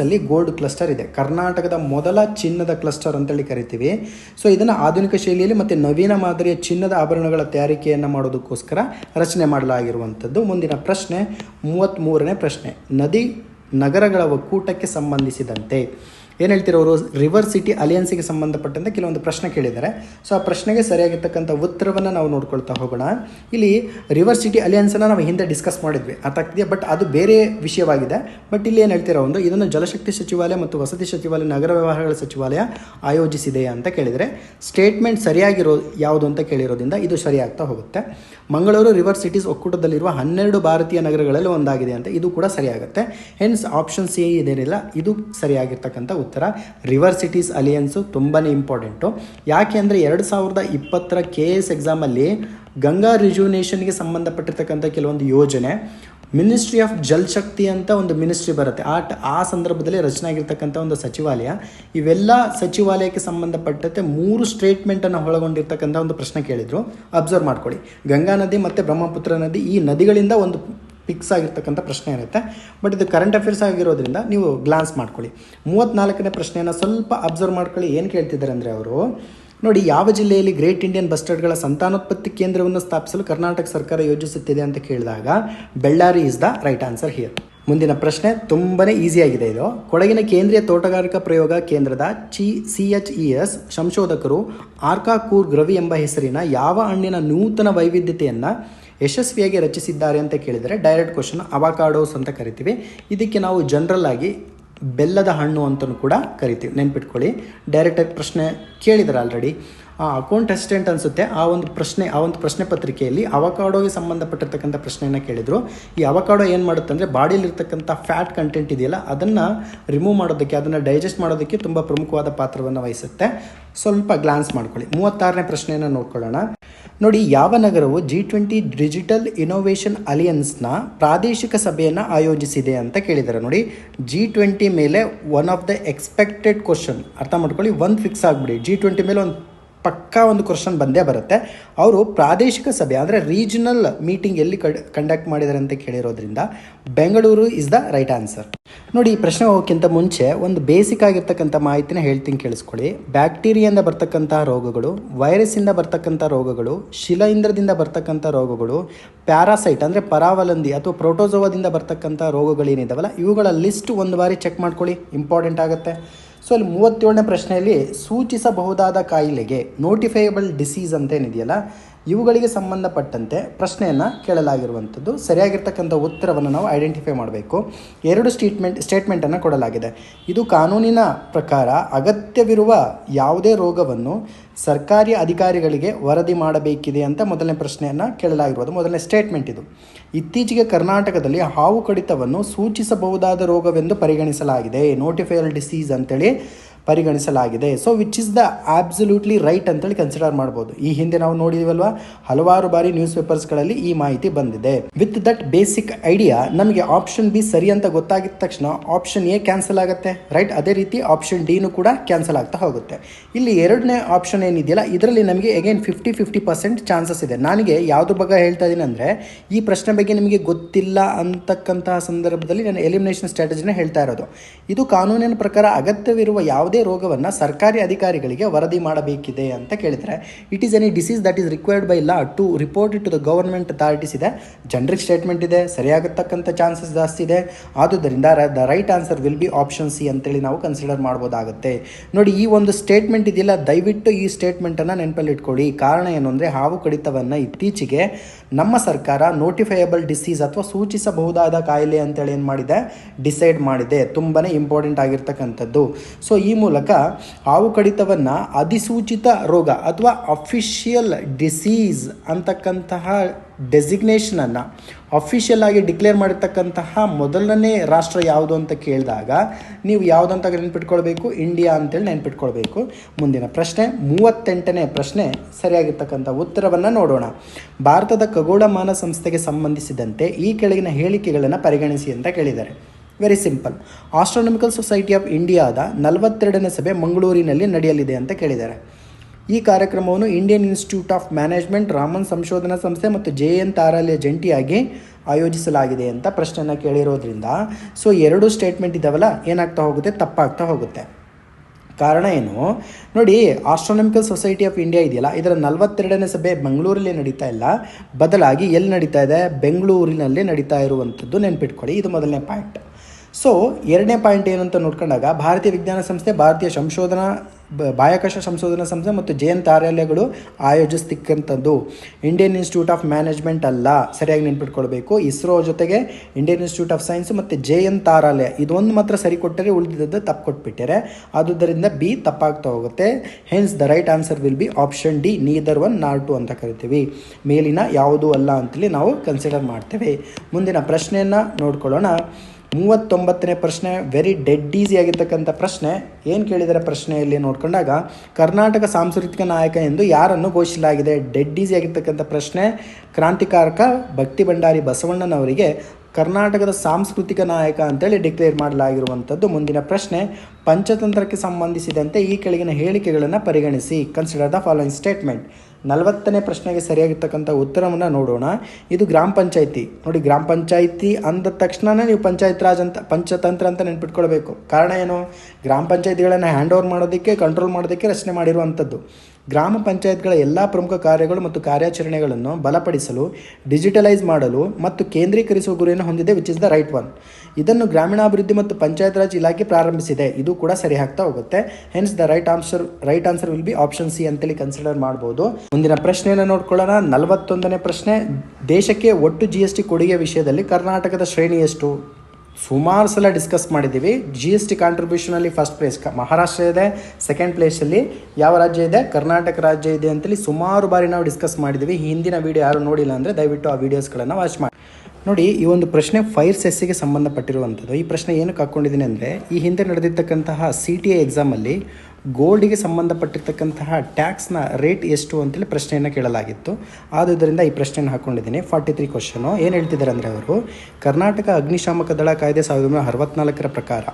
ಪ್ಲೇಸಲ್ಲಿ ಗೋಲ್ಡ್ ಕ್ಲಸ್ಟರ್ ಇದೆ. ಕರ್ನಾಟಕದ ಮೊದಲ ಚಿನ್ನದ ಕ್ಲಸ್ಟರ್ ಅಂತೇಳಿ ಕರಿತೀವಿ. ಸೊ ಇದನ್ನು ಆಧುನಿಕ ಶೈಲಿಯಲ್ಲಿ ಮತ್ತು ನವೀನ ಮಾದರಿಯ ಚಿನ್ನದ ಆಭರಣಗಳ ತಯಾರಿಕೆಯನ್ನು ಮಾಡೋದಕ್ಕೋಸ್ಕರ ರಚನೆ ಮಾಡಲಾಗಿರುವಂಥದ್ದು. ಮುಂದಿನ ಪ್ರಶ್ನೆ ಮೂವತ್ತ್ಮೂರನೇ ಪ್ರಶ್ನೆ. ನದಿ, ನಗರಗಳ ಒಕ್ಕೂಟಕ್ಕೆ ಸಂಬಂಧಿಸಿದಂತೆ. ಏನು ಹೇಳ್ತೀರೋ ಅವರು ರಿವರ್ ಸಿಟಿ ಅಲಿಯನ್ಸಿಗೆ ಸಂಬಂಧಪಟ್ಟಂತೆ ಕೆಲವೊಂದು ಪ್ರಶ್ನೆ ಕೇಳಿದ್ದಾರೆ. ಸೊ ಆ ಪ್ರಶ್ನೆಗೆ ಸರಿಯಾಗಿರ್ತಕ್ಕಂಥ ಉತ್ತರವನ್ನು ನಾವು ನೋಡ್ಕೊಳ್ತಾ ಹೋಗೋಣ. ಇಲ್ಲಿ ರಿವರ್ ಸಿಟಿ ಅಲಿಯನ್ಸನ್ನು ನಾವು ಹಿಂದೆ ಡಿಸ್ಕಸ್ ಮಾಡಿದ್ವಿ. ಅರ್ಥ ಆಗ್ತಿದೆಯಾ? ಬಟ್ ಅದು ಬೇರೆ ವಿಷಯವಾಗಿದೆ. ಬಟ್ ಇಲ್ಲಿ ಏನು ಹೇಳ್ತೀರೋ ಒಂದು ಇದನ್ನು ಜಲಶಕ್ತಿ ಸಚಿವಾಲಯ ಮತ್ತು ವಸತಿ ಸಚಿವಾಲಯ, ನಗರ ವ್ಯವಹಾರಗಳ ಸಚಿವಾಲಯ ಆಯೋಜಿಸಿದೆ ಅಂತ ಕೇಳಿದರೆ ಸ್ಟೇಟ್ಮೆಂಟ್ ಸರಿಯಾಗಿರೋ ಯಾವುದು ಅಂತ ಕೇಳಿರೋದ್ರಿಂದ ಇದು ಸರಿಯಾಗ್ತಾ ಹೋಗುತ್ತೆ. ಮಂಗಳೂರು ರಿವರ್ ಸಿಟೀಸ್ ಒಕ್ಕೂಟದಲ್ಲಿರುವ ಹನ್ನೆರಡು ಭಾರತೀಯ ನಗರಗಳಲ್ಲಿ ಒಂದಾಗಿದೆ ಅಂತ ಇದು ಕೂಡ ಸರಿಯಾಗುತ್ತೆ. ಹೆನ್ಸ್ ಆಪ್ಷನ್ ಸಿ ಇದೇನಿಲ್ಲ ಇದು ಸರಿಯಾಗಿರ್ತಕ್ಕಂಥ ಉತ್ತರ. ರಿವರ್ ಸಿಟೀಸ್ ಅಲಿಯನ್ಸು ತುಂಬಾ ಇಂಪಾರ್ಟೆಂಟು ಯಾಕೆ ಅಂದರೆ ಎರಡು ಸಾವಿರದ ಇಪ್ಪತ್ತರ ಕೆ ಎಸ್ ಎಕ್ಸಾಮಲ್ಲಿ ಗಂಗಾ ರಿಜುನೇಷನ್ಗೆ ಸಂಬಂಧಪಟ್ಟಿರ್ತಕ್ಕಂಥ ಕೆಲವೊಂದು ಯೋಜನೆ ಮಿನಿಸ್ಟ್ರಿ ಆಫ್ ಜಲ್ ಶಕ್ತಿ ಅಂತ ಒಂದು ಮಿನಿಸ್ಟ್ರಿ ಬರುತ್ತೆ. ಆ ಆ ಸಂದರ್ಭದಲ್ಲಿ ರಚನೆ ಆಗಿರ್ತಕ್ಕಂಥ ಒಂದು ಸಚಿವಾಲಯ. ಇವೆಲ್ಲ ಸಚಿವಾಲಯಕ್ಕೆ ಸಂಬಂಧಪಟ್ಟಂತೆ ಮೂರು ಸ್ಟೇಟ್ಮೆಂಟನ್ನು ಒಳಗೊಂಡಿರ್ತಕ್ಕಂಥ ಒಂದು ಪ್ರಶ್ನೆ ಕೇಳಿದರು. ಅಬ್ಸರ್ವ್ ಮಾಡ್ಕೊಳ್ಳಿ. ಗಂಗಾ ನದಿ ಮತ್ತು ಬ್ರಹ್ಮಪುತ್ರ ನದಿ ಈ ನದಿಗಳಿಂದ ಒಂದು ಫಿಕ್ಸ್ ಆಗಿರ್ತಕ್ಕಂಥ ಪ್ರಶ್ನೆ ಇರುತ್ತೆ. ಬಟ್ ಇದು ಕರೆಂಟ್ ಅಫೇರ್ಸ್ ಆಗಿರೋದ್ರಿಂದ ನೀವು ಗ್ಲಾನ್ಸ್ ಮಾಡ್ಕೊಳ್ಳಿ. ಮೂವತ್ತ್ನಾಲ್ಕನೇ ಪ್ರಶ್ನೆಯನ್ನು ಸ್ವಲ್ಪ ಅಬ್ಸರ್ವ್ ಮಾಡ್ಕೊಳ್ಳಿ. ಏನು ಕೇಳ್ತಿದ್ದಾರೆ ಅಂದರೆ ಅವರು? ನೋಡಿ, ಯಾವ ಜಿಲ್ಲೆಯಲ್ಲಿ ಗ್ರೇಟ್ ಇಂಡಿಯನ್ ಬಸ್ಟರ್ಡ್ಗಳ ಸಂತಾನೋತ್ಪತ್ತಿ ಕೇಂದ್ರವನ್ನು ಸ್ಥಾಪಿಸಲು ಕರ್ನಾಟಕ ಸರ್ಕಾರ ಯೋಜಿಸುತ್ತಿದೆ ಅಂತ ಕೇಳಿದಾಗ Bellary is the right answer here ಮುಂದಿನ ಪ್ರಶ್ನೆ ತುಂಬನೇ ಈಸಿಯಾಗಿದೆ ಇದು. ಕೊಡಗಿನ ಕೇಂದ್ರೀಯ ತೋಟಗಾರಿಕಾ ಪ್ರಯೋಗ ಕೇಂದ್ರದ ಚಿ ಸಿ ಎಚ್ ಇ ಎಸ್ ಸಂಶೋಧಕರು ಆರ್ಕಾ ಗ್ರವಿ ರವಿ ಎಂಬ ಹೆಸರಿನ ಯಾವ ಹಣ್ಣಿನ ನೂತನ ವೈವಿಧ್ಯತೆಯನ್ನು ಯಶಸ್ವಿಯಾಗಿ ರಚಿಸಿದ್ದಾರೆ ಅಂತ ಕೇಳಿದರೆ ಡೈರೆಕ್ಟ್ ಕ್ವಶನ್ ಅವಕಾಡೋಸ್ ಅಂತ ಕರಿತೀವಿ. ಇದಕ್ಕೆ ನಾವು ಜನರಲ್ ಆಗಿ ಬೆಲ್ಲದ ಹಣ್ಣು ಅಂತಲೂ ಕೂಡ ಕರಿತೀವಿ. ನೆನ್ಪಿಟ್ಕೊಳ್ಳಿ. ಡೈರೆಕ್ಟಾಗಿ ಪ್ರಶ್ನೆ ಕೇಳಿದ್ದಾರೆ ಆಲ್ರೆಡಿ ಆ ಅಕೌಂಟ್ ಅಸಿಸ್ಟೆಂಟ್ ಅನಿಸುತ್ತೆ. ಆ ಒಂದು ಪ್ರಶ್ನೆ, ಆ ಒಂದು ಪ್ರಶ್ನೆ ಪತ್ರಿಕೆಯಲ್ಲಿ ಅವಕಾಡೋಗೆ ಸಂಬಂಧಪಟ್ಟಿರ್ತಕ್ಕಂಥ ಪ್ರಶ್ನೆಯನ್ನು ಕೇಳಿದರು. ಈ ಅವಕಾಡೋ ಏನು ಮಾಡುತ್ತೆ ಅಂದರೆ ಬಾಡಿಯಲ್ಲಿರ್ತಕ್ಕಂಥ ಫ್ಯಾಟ್ ಕಂಟೆಂಟ್ ಇದೆಯಲ್ಲ, ಅದನ್ನು ರಿಮೂವ್ ಮಾಡೋದಕ್ಕೆ, ಅದನ್ನು ಡೈಜೆಸ್ಟ್ ಮಾಡೋದಕ್ಕೆ ತುಂಬ ಪ್ರಮುಖವಾದ ಪಾತ್ರವನ್ನು ವಹಿಸುತ್ತೆ. ಸ್ವಲ್ಪ ಗ್ಲಾನ್ಸ್ ಮಾಡ್ಕೊಳ್ಳಿ. ಮೂವತ್ತಾರನೇ ಪ್ರಶ್ನೆಯನ್ನು ನೋಡ್ಕೊಳ್ಳೋಣ. ನೋಡಿ, ಯಾವ ನಗರವು ಜಿ ಟ್ವೆಂಟಿ ಡಿಜಿಟಲ್ ಇನೋವೇಷನ್ ಅಲಿಯನ್ಸ್ನ ಪ್ರಾದೇಶಿಕ ಸಭೆಯನ್ನು ಆಯೋಜಿಸಿದೆ ಅಂತ ಕೇಳಿದ್ದಾರೆ ನೋಡಿ ಜಿ ಟ್ವೆಂಟಿ ಮೇಲೆ one of the expected question ಅರ್ಥ ಮಾಡ್ಕೊಳ್ಳಿ, ಒಂದು ಫಿಕ್ಸ್ ಆಗಿಬಿಡಿ. ಜಿ ಟ್ವೆಂಟಿ ಮೇಲೆ ಒಂದು ಪಕ್ಕಾ ಒಂದು ಕ್ವಶನ್ ಬಂದೇ ಬರುತ್ತೆ. ಅವರು ಪ್ರಾದೇಶಿಕ ಸಭೆ, ಅಂದರೆ ರೀಜನಲ್ ಮೀಟಿಂಗ್ ಎಲ್ಲಿ ಕಂಡಕ್ಟ್ ಮಾಡಿದ್ದಾರೆ ಅಂತ ಕೇಳಿರೋದ್ರಿಂದ Bengaluru is the right answer ನೋಡಿ, ಈ ಪ್ರಶ್ನೆ ಹೋಗೋಕ್ಕಿಂತ ಮುಂಚೆ ಒಂದು ಬೇಸಿಕ್ ಆಗಿರ್ತಕ್ಕಂಥ ಮಾಹಿತಿನ ಹೇಳ್ತೀನಿ ಕೇಳಿಸ್ಕೊಳ್ಳಿ. ಬ್ಯಾಕ್ಟೀರಿಯಿಂದ ಬರ್ತಕ್ಕಂಥ ರೋಗಗಳು ವೈರಸ್ಸಿಂದ ಬರ್ತಕ್ಕಂಥ ರೋಗಗಳು ಶಿಲೈಂದ್ರದಿಂದ ಬರ್ತಕ್ಕಂಥ ರೋಗಗಳು ಪ್ಯಾರಾಸೈಟ್ ಅಂದರೆ ಪರಾವಲಂದಿ ಅಥವಾ ಪ್ರೋಟೋಜೋವಾದಿಂದ ಬರ್ತಕ್ಕಂಥ ರೋಗಗಳೇನಿದಾವಲ್ಲ, ಇವುಗಳ ಲಿಸ್ಟ್ ಒಂದು ಬಾರಿ ಚೆಕ್ ಮಾಡ್ಕೊಳ್ಳಿ. ಇಂಪಾರ್ಟೆಂಟ್ ಆಗುತ್ತೆ. ಸೊ ಅಲ್ಲಿ ಮೂವತ್ತೇಳನೇ ಪ್ರಶ್ನೆಯಲ್ಲಿ ಸೂಚಿಸಬಹುದಾದ ಕಾಯಿಲೆಗೆ ನೋಟಿಫೈಯಬಲ್ ಡಿಸೀಸ್ ಅಂತ ಏನಿದೆಯಲ್ಲ ಇವುಗಳಿಗೆ ಸಂಬಂಧಪಟ್ಟಂತೆ ಪ್ರಶ್ನೆಯನ್ನು ಕೇಳಲಾಗಿರುವಂಥದ್ದು. ಸರಿಯಾಗಿರ್ತಕ್ಕಂಥ ಉತ್ತರವನ್ನು ನಾವು ಐಡೆಂಟಿಫೈ ಮಾಡಬೇಕು. ಎರಡು ಸ್ಟೇಟ್ಮೆಂಟ್ ಸ್ಟೇಟ್ಮೆಂಟನ್ನು ಕೊಡಲಾಗಿದೆ. ಇದು ಕಾನೂನಿನ ಪ್ರಕಾರ ಅಗತ್ಯವಿರುವ ಯಾವುದೇ ರೋಗವನ್ನು ಸರ್ಕಾರಿ ಅಧಿಕಾರಿಗಳಿಗೆ ವರದಿ ಮಾಡಬೇಕಿದೆ ಅಂತ ಮೊದಲನೇ ಪ್ರಶ್ನೆಯನ್ನು ಕೇಳಲಾಗಿರುವುದು ಮೊದಲನೇ ಸ್ಟೇಟ್ಮೆಂಟ್ ಇದು. ಇತ್ತೀಚೆಗೆ ಕರ್ನಾಟಕದಲ್ಲಿ ಹಾವು ಕಡಿತವನ್ನು ಸೂಚಿಸಬಹುದಾದ ರೋಗವೆಂದು ಪರಿಗಣಿಸಲಾಗಿದೆ. ನೋಟಿಫೈಯಲ್ ಡಿಸೀಸ್ ಅಂತೇಳಿ ಪರಿಗಣಿಸಲಾಗಿದೆ. So which is the absolutely right ಅಂತೇಳಿ ಕನ್ಸಿಡರ್ ಮಾಡ್ಬೋದು. ಈ ಹಿಂದೆ ನಾವು ನೋಡಿದಿವಲ್ವಾ? ಹಲವಾರು ಬಾರಿ ನ್ಯೂಸ್ ಪೇಪರ್ಸ್ಗಳಲ್ಲಿ ಈ ಮಾಹಿತಿ ಬಂದಿದೆ. ವಿತ್ ದಟ್ ಬೇಸಿಕ್ ಐಡಿಯಾ ನಮಗೆ ಆಪ್ಷನ್ ಬಿ ಸರಿ ಅಂತ ಗೊತ್ತಾಗಿದ ತಕ್ಷಣ ಆಪ್ಷನ್ ಎ ಕ್ಯಾನ್ಸಲ್ ಆಗುತ್ತೆ. ರೈಟ್ ಅದೇ ರೀತಿ ಆಪ್ಷನ್ ಡಿನೂ ಕೂಡ ಕ್ಯಾನ್ಸಲ್ ಆಗ್ತಾ ಹೋಗುತ್ತೆ. ಇಲ್ಲಿ ಎರಡನೇ ಆಪ್ಷನ್ ಏನಿದೆಯಲ್ಲ, ಇದರಲ್ಲಿ ನಮಗೆ again fifty fifty percent chances ಇದೆ. ನನಗೆ ಯಾವುದ್ರ ಬಗ್ಗೆ ಹೇಳ್ತಾ ಇದ್ದೀನಿ ಅಂದರೆ, ಈ ಪ್ರಶ್ನೆ ಬಗ್ಗೆ ನಿಮಗೆ ಗೊತ್ತಿಲ್ಲ ಅಂತಕ್ಕಂತಹ ಸಂದರ್ಭದಲ್ಲಿ ನಾನು ಎಲಿಮಿನೇಷನ್ ಸ್ಟ್ರಾಟಜಿನ ಹೇಳ್ತಾ ಇರೋದು. ಇದು ಕಾನೂನಿನ ಪ್ರಕಾರ ಅಗತ್ಯವಿರುವ ಯಾವುದೇ ರೋಗವನ್ನು ಸರ್ಕಾರಿ ಅಧಿಕಾರಿಗಳಿಗೆ ವರದಿ ಮಾಡಬೇಕಿದೆ ಅಂತ ಕೇಳಿದರೆ it is any disease that is required by law to report it to the government authorities ಇದೆ. ಜನರಿಕ್ ಸ್ಟೇಟ್ಮೆಂಟ್ ಇದೆ, ಸರಿಯಾಗತಕ್ಕಂಥ ಚಾನ್ಸಸ್ ಜಾಸ್ತಿ ಇದೆ. ಆದುದರಿಂದ the right answer will be option C ಅಂತೇಳಿ ನಾವು ಕನ್ಸಿಡರ್ ಮಾಡ್ಬೋದಾಗುತ್ತೆ. ನೋಡಿ, ಈ ಒಂದು ಸ್ಟೇಟ್ಮೆಂಟ್ ಇದೆಯಲ್ಲ, ದಯವಿಟ್ಟು ಈ ಸ್ಟೇಟ್ಮೆಂಟನ್ನು ನೆನಪಲ್ಲಿ ಇಟ್ಕೊಳ್ಳಿ. ಕಾರಣ ಏನು ಅಂದರೆ, ಹಾವು ಕಡಿತವನ್ನು ಇತ್ತೀಚೆಗೆ ನಮ್ಮ ಸರ್ಕಾರ ನೋಟಿಫೈಯಬಲ್ ಡಿಸೀಸ್ ಅಥವಾ ಸೂಚಿಸಬಹುದಾದ ಕಾಯಿಲೆ ಅಂತೇಳಿ ಏನು ಮಾಡಿದೆ? ಡಿಸೈಡ್ ಮಾಡಿದೆ. ತುಂಬಾ ಇಂಪಾರ್ಟೆಂಟ್ ಆಗಿರ್ತಕ್ಕಂಥದ್ದು. ಸೊ ಈ ಮೂಲಕ ಹಾವು ಕಡಿತವನ್ನು ಅಧಿಸೂಚಿತ ರೋಗ ಅಥವಾ ಅಫಿಷಿಯಲ್ ಡಿಸೀಸ್ ಅಂತಕ್ಕಂತಹ ಡೆಸಿಗ್ನೇಷನನ್ನು ಅಫಿಷಿಯಲ್ ಆಗಿ ಡಿಕ್ಲೇರ್ ಮಾಡಿರ್ತಕ್ಕಂತಹ ಮೊದಲನೇ ರಾಷ್ಟ್ರ ಯಾವುದು ಅಂತ ಕೇಳಿದಾಗ ನೀವು ಯಾವುದಂತ ನೆನ್ಪಿಟ್ಕೊಳ್ಬೇಕು ಇಂಡಿಯಾ ಅಂತೇಳಿ ನೆನ್ಪಿಟ್ಕೊಳ್ಬೇಕು. ಮುಂದಿನ ಪ್ರಶ್ನೆ, ಮೂವತ್ತೆಂಟನೇ ಪ್ರಶ್ನೆ ಸರಿಯಾಗಿರ್ತಕ್ಕಂಥ ಉತ್ತರವನ್ನು ನೋಡೋಣ. ಭಾರತದ ಖಗೋಳಮಾನ ಸಂಸ್ಥೆಗೆ ಸಂಬಂಧಿಸಿದಂತೆ ಈ ಕೆಳಗಿನ ಹೇಳಿಕೆಗಳನ್ನು ಪರಿಗಣಿಸಿ ಅಂತ ಕೇಳಿದ್ದಾರೆ. Very simple astronomical society of ಇಂಡಿಯಾದ ನಲವತ್ತೆರಡನೇ ಸಭೆ ಮಂಗಳೂರಿನಲ್ಲಿ ನಡೆಯಲಿದೆ ಅಂತ ಕೇಳಿದ್ದಾರೆ. ಈ ಕಾರ್ಯಕ್ರಮವನ್ನು Indian institute of management Raman ಸಂಶೋಧನಾ ಸಂಸ್ಥೆ ಮತ್ತು ಜೆ ಎನ್ ತಾರಾಲಯ ಜಂಟಿಯಾಗಿ ಆಯೋಜಿಸಲಾಗಿದೆ ಅಂತ ಪ್ರಶ್ನೆಯನ್ನು ಕೇಳಿರೋದ್ರಿಂದ ಸೊ ಎರಡು ಸ್ಟೇಟ್ಮೆಂಟ್ ಇದ್ದಾವಲ್ಲ ಏನಾಗ್ತಾ ಹೋಗುತ್ತೆ? ತಪ್ಪಾಗ್ತಾ ಹೋಗುತ್ತೆ. ಕಾರಣ ಏನು? ನೋಡಿ ಆಸ್ಟ್ರಾನಮಿಕಲ್ ಸೊಸೈಟಿ ಆಫ್ ಇಂಡಿಯಾ ಇದೆಯಲ್ಲ, ಇದರ ನಲವತ್ತೆರಡನೇ ಸಭೆ ಬೆಂಗಳೂರಲ್ಲಿ ನಡೀತಾ ಇಲ್ಲ. ಬದಲಾಗಿ ಎಲ್ಲಿ ನಡೀತಾ ಇದೆ? ಬೆಂಗಳೂರಿನಲ್ಲಿ ನಡೀತಾ ಇರುವಂಥದ್ದು ನೆನ್ಪಿಟ್ಕೊಳ್ಳಿ. ಇದು ಮೊದಲನೇ ಪಾಯಿಂಟ್ ಸೊ ಎರಡನೇ ಪಾಯಿಂಟ್ ಏನಂತ ನೋಡ್ಕೊಂಡಾಗ ಭಾರತೀಯ ವಿಜ್ಞಾನ ಸಂಸ್ಥೆ, ಭಾರತೀಯ ಸಂಶೋಧನಾ ಬಾಹ್ಯಾಕಾಶ ಸಂಶೋಧನಾ ಸಂಸ್ಥೆ ಮತ್ತು ಜೆ ಎನ್ ತಾರಾಲಯಗಳು ಆಯೋಜಿಸ್ತಕ್ಕಂಥದ್ದು. ಇಂಡಿಯನ್ ಇನ್ಸ್ಟಿಟ್ಯೂಟ್ ಆಫ್ ಮ್ಯಾನೇಜ್ಮೆಂಟ್ ಅಲ್ಲ. ಸರಿಯಾಗಿ ನೆನ್ಪಿಟ್ಕೊಳ್ಬೇಕು. ಇಸ್ರೋ ಜೊತೆಗೆ ಇಂಡಿಯನ್ ಇನ್ಸ್ಟಿಟ್ಯೂಟ್ ಆಫ್ ಸೈನ್ಸ್ ಮತ್ತು ಜೆ ಎನ್ ತಾರಾಲಯ. ಇದೊಂದು ಮಾತ್ರ ಸರಿ ಕೊಟ್ಟರೆ ಉಳಿದಿದ್ದದ್ದು ತಪ್ಪು ಕೊಟ್ಬಿಟ್ಟಿದ್ದಾರೆ ಆದುದರಿಂದ ಬಿ ತಪ್ಪಾಗ್ತಾ ಹೋಗುತ್ತೆ. Hence the right answer will be option D neither one nor two ಅಂತ ಕರಿತೀವಿ. ಮೇಲಿನ ಯಾವುದೂ ಅಲ್ಲ ಅಂತೇಳಿ ನಾವು ಕನ್ಸಿಡರ್ ಮಾಡ್ತೇವೆ. ಮುಂದಿನ ಪ್ರಶ್ನೆಯನ್ನು ನೋಡ್ಕೊಳ್ಳೋಣ. ಮೂವತ್ತೊಂಬತ್ತನೇ ಪ್ರಶ್ನೆ ವೆರಿ ಡೆಡ್ ಈಸಿ ಆಗಿರ್ತಕ್ಕಂಥ ಪ್ರಶ್ನೆ. ಏನು ಕೇಳಿದರೆ ಪ್ರಶ್ನೆಯಲ್ಲಿ ನೋಡ್ಕೊಂಡಾಗ, ಕರ್ನಾಟಕ ಸಾಂಸ್ಕೃತಿಕ ನಾಯಕ ಎಂದು ಯಾರನ್ನು ಘೋಷಿಸಲಾಗಿದೆ? ಡೆಡ್ ಈಸಿ ಆಗಿರ್ತಕ್ಕಂಥ ಪ್ರಶ್ನೆ, ಕ್ರಾಂತಿಕಾರಕ ಭಕ್ತಿ ಭಂಡಾರಿ ಬಸವಣ್ಣನವರಿಗೆ ಕರ್ನಾಟಕದ ಸಾಂಸ್ಕೃತಿಕ ನಾಯಕ ಅಂತೇಳಿ ಡಿಕ್ಲೇರ್ ಮಾಡಲಾಗಿರುವಂಥದ್ದು. ಮುಂದಿನ ಪ್ರಶ್ನೆ, ಪಂಚತಂತ್ರಕ್ಕೆ ಸಂಬಂಧಿಸಿದಂತೆ ಈ ಕೆಳಗಿನ ಹೇಳಿಕೆಗಳನ್ನು ಪರಿಗಣಿಸಿ. ಕನ್ಸಿಡರ್ ದ ಫಾಲೋಯಿಂಗ್ ಸ್ಟೇಟ್ಮೆಂಟ್ ನಲವತ್ತನೇ ಪ್ರಶ್ನೆಗೆ ಸರಿಯಾಗಿರ್ತಕ್ಕಂಥ ಉತ್ತರವನ್ನು ನೋಡೋಣ. ಇದು ಗ್ರಾಮ ಪಂಚಾಯಿತಿ. ನೋಡಿ, ಗ್ರಾಮ ಪಂಚಾಯಿತಿ ಅಂದ ತಕ್ಷಣನೇ ನೀವು ಪಂಚಾಯತ್ ರಾಜ್ ಅಂತ, ಪಂಚತಂತ್ರ ಅಂತ ನೆನ್ಪಿಟ್ಕೊಳ್ಬೇಕು. ಕಾರಣ ಏನು? ಗ್ರಾಮ ಪಂಚಾಯತಿಗಳನ್ನು ಹ್ಯಾಂಡ್ ಓವರ್ ಮಾಡೋದಕ್ಕೆ ಕಂಟ್ರೋಲ್ ಮಾಡೋದಕ್ಕೆ ರಚನೆ ಮಾಡಿರುವಂಥದ್ದು. ಗ್ರಾಮ ಪಂಚಾಯತ್ಗಳ ಎಲ್ಲ ಪ್ರಮುಖ ಕಾರ್ಯಗಳು ಮತ್ತು ಕಾರ್ಯಾಚರಣೆಗಳನ್ನು ಬಲಪಡಿಸಲು ಡಿಜಿಟಲೈಸ್ ಮಾಡಲು ಮತ್ತು ಕೇಂದ್ರೀಕರಿಸುವ ಗುರಿಯನ್ನು ಹೊಂದಿದೆ which is the right one ಇದನ್ನು ಗ್ರಾಮೀಣಾಭಿವೃದ್ಧಿ ಮತ್ತು ಪಂಚಾಯತ್ ರಾಜ್ ಇಲಾಖೆ ಪ್ರಾರಂಭಿಸಿದೆ. ಇದು ಕೂಡ ಸರಿ ಆಗ್ತಾ ಹೋಗುತ್ತೆ. Hence the right answer right answer will be option C ಅಂತೇಳಿ ಕನ್ಸಿಡರ್ ಮಾಡ್ಬೋದು. ಮುಂದಿನ ಪ್ರಶ್ನೆಯನ್ನು ನೋಡ್ಕೊಳ್ಳೋಣ. ನಲವತ್ತೊಂದನೇ ಪ್ರಶ್ನೆ, ದೇಶಕ್ಕೆ ಒಟ್ಟು ಜಿ ಎಸ್ ಟಿ ಕೊಡುಗೆ ವಿಷಯದಲ್ಲಿ ಕರ್ನಾಟಕದ ಶ್ರೇಣಿ ಎಷ್ಟು? ಸುಮಾರು ಸಲ ಡಿಸ್ಕಸ್ ಮಾಡಿದ್ದೀವಿ. ಜಿ ಎಸ್ ಟಿ ಕಾಂಟ್ರಿಬ್ಯೂಷನಲ್ಲಿ ಫಸ್ಟ್ ಪ್ಲೇಸ್ ಮಹಾರಾಷ್ಟ್ರ ಇದೆ. ಸೆಕೆಂಡ್ ಪ್ಲೇಸಲ್ಲಿ ಯಾವ ರಾಜ್ಯ ಇದೆ? ಕರ್ನಾಟಕ ರಾಜ್ಯ ಇದೆ ಅಂತೇಳಿ ಸುಮಾರು ಬಾರಿ ನಾವು ಡಿಸ್ಕಸ್ ಮಾಡಿದ್ದೀವಿ. ಹಿಂದಿನ ವೀಡಿಯೋ ಯಾರು ನೋಡಿಲ್ಲ ಅಂದರೆ ದಯವಿಟ್ಟು ಆ ವೀಡಿಯೋಸ್ಗಳನ್ನು ವಾಚ್ ಮಾಡಿ. ನೋಡಿ, ಈ ಒಂದು ಪ್ರಶ್ನೆ ಫೈರ್ ಸೆಸ್ಸಿಗೆ ಸಂಬಂಧಪಟ್ಟಿರುವಂಥದ್ದು. ಈ ಪ್ರಶ್ನೆ ಏನಕ್ಕೆ ಹಾಕ್ಕೊಂಡಿದ್ದೀನಿ ಅಂದರೆ, ಈ ಹಿಂದೆ ನಡೆದಿರ್ತಕ್ಕಂತಹ ಸಿ ಟಿ ಎ ಎಕ್ಸಾಮಲ್ಲಿ ಗೋಲ್ಡಿಗೆ ಸಂಬಂಧಪಟ್ಟಿರ್ತಕ್ಕಂತಹ ಟ್ಯಾಕ್ಸ್ನ ರೇಟ್ ಎಷ್ಟು ಅಂತೇಳಿ ಪ್ರಶ್ನೆಯನ್ನು ಕೇಳಲಾಗಿತ್ತು. ಆದುದರಿಂದ ಈ ಪ್ರಶ್ನೆಯನ್ನು ಹಾಕ್ಕೊಂಡಿದ್ದೀನಿ ಫಾರ್ಟಿ ತ್ರೀ ಕ್ವಶನು ಏನು ಹೇಳ್ತಿದ್ದಾರೆ ಅಂದರೆ ಅವರು, ಕರ್ನಾಟಕ ಅಗ್ನಿಶಾಮಕ ದಳ ಕಾಯ್ದೆ ಸಾವಿರದ ಒಂಬೈನೂರ ಅರವತ್ನಾಲ್ಕರ ಪ್ರಕಾರ,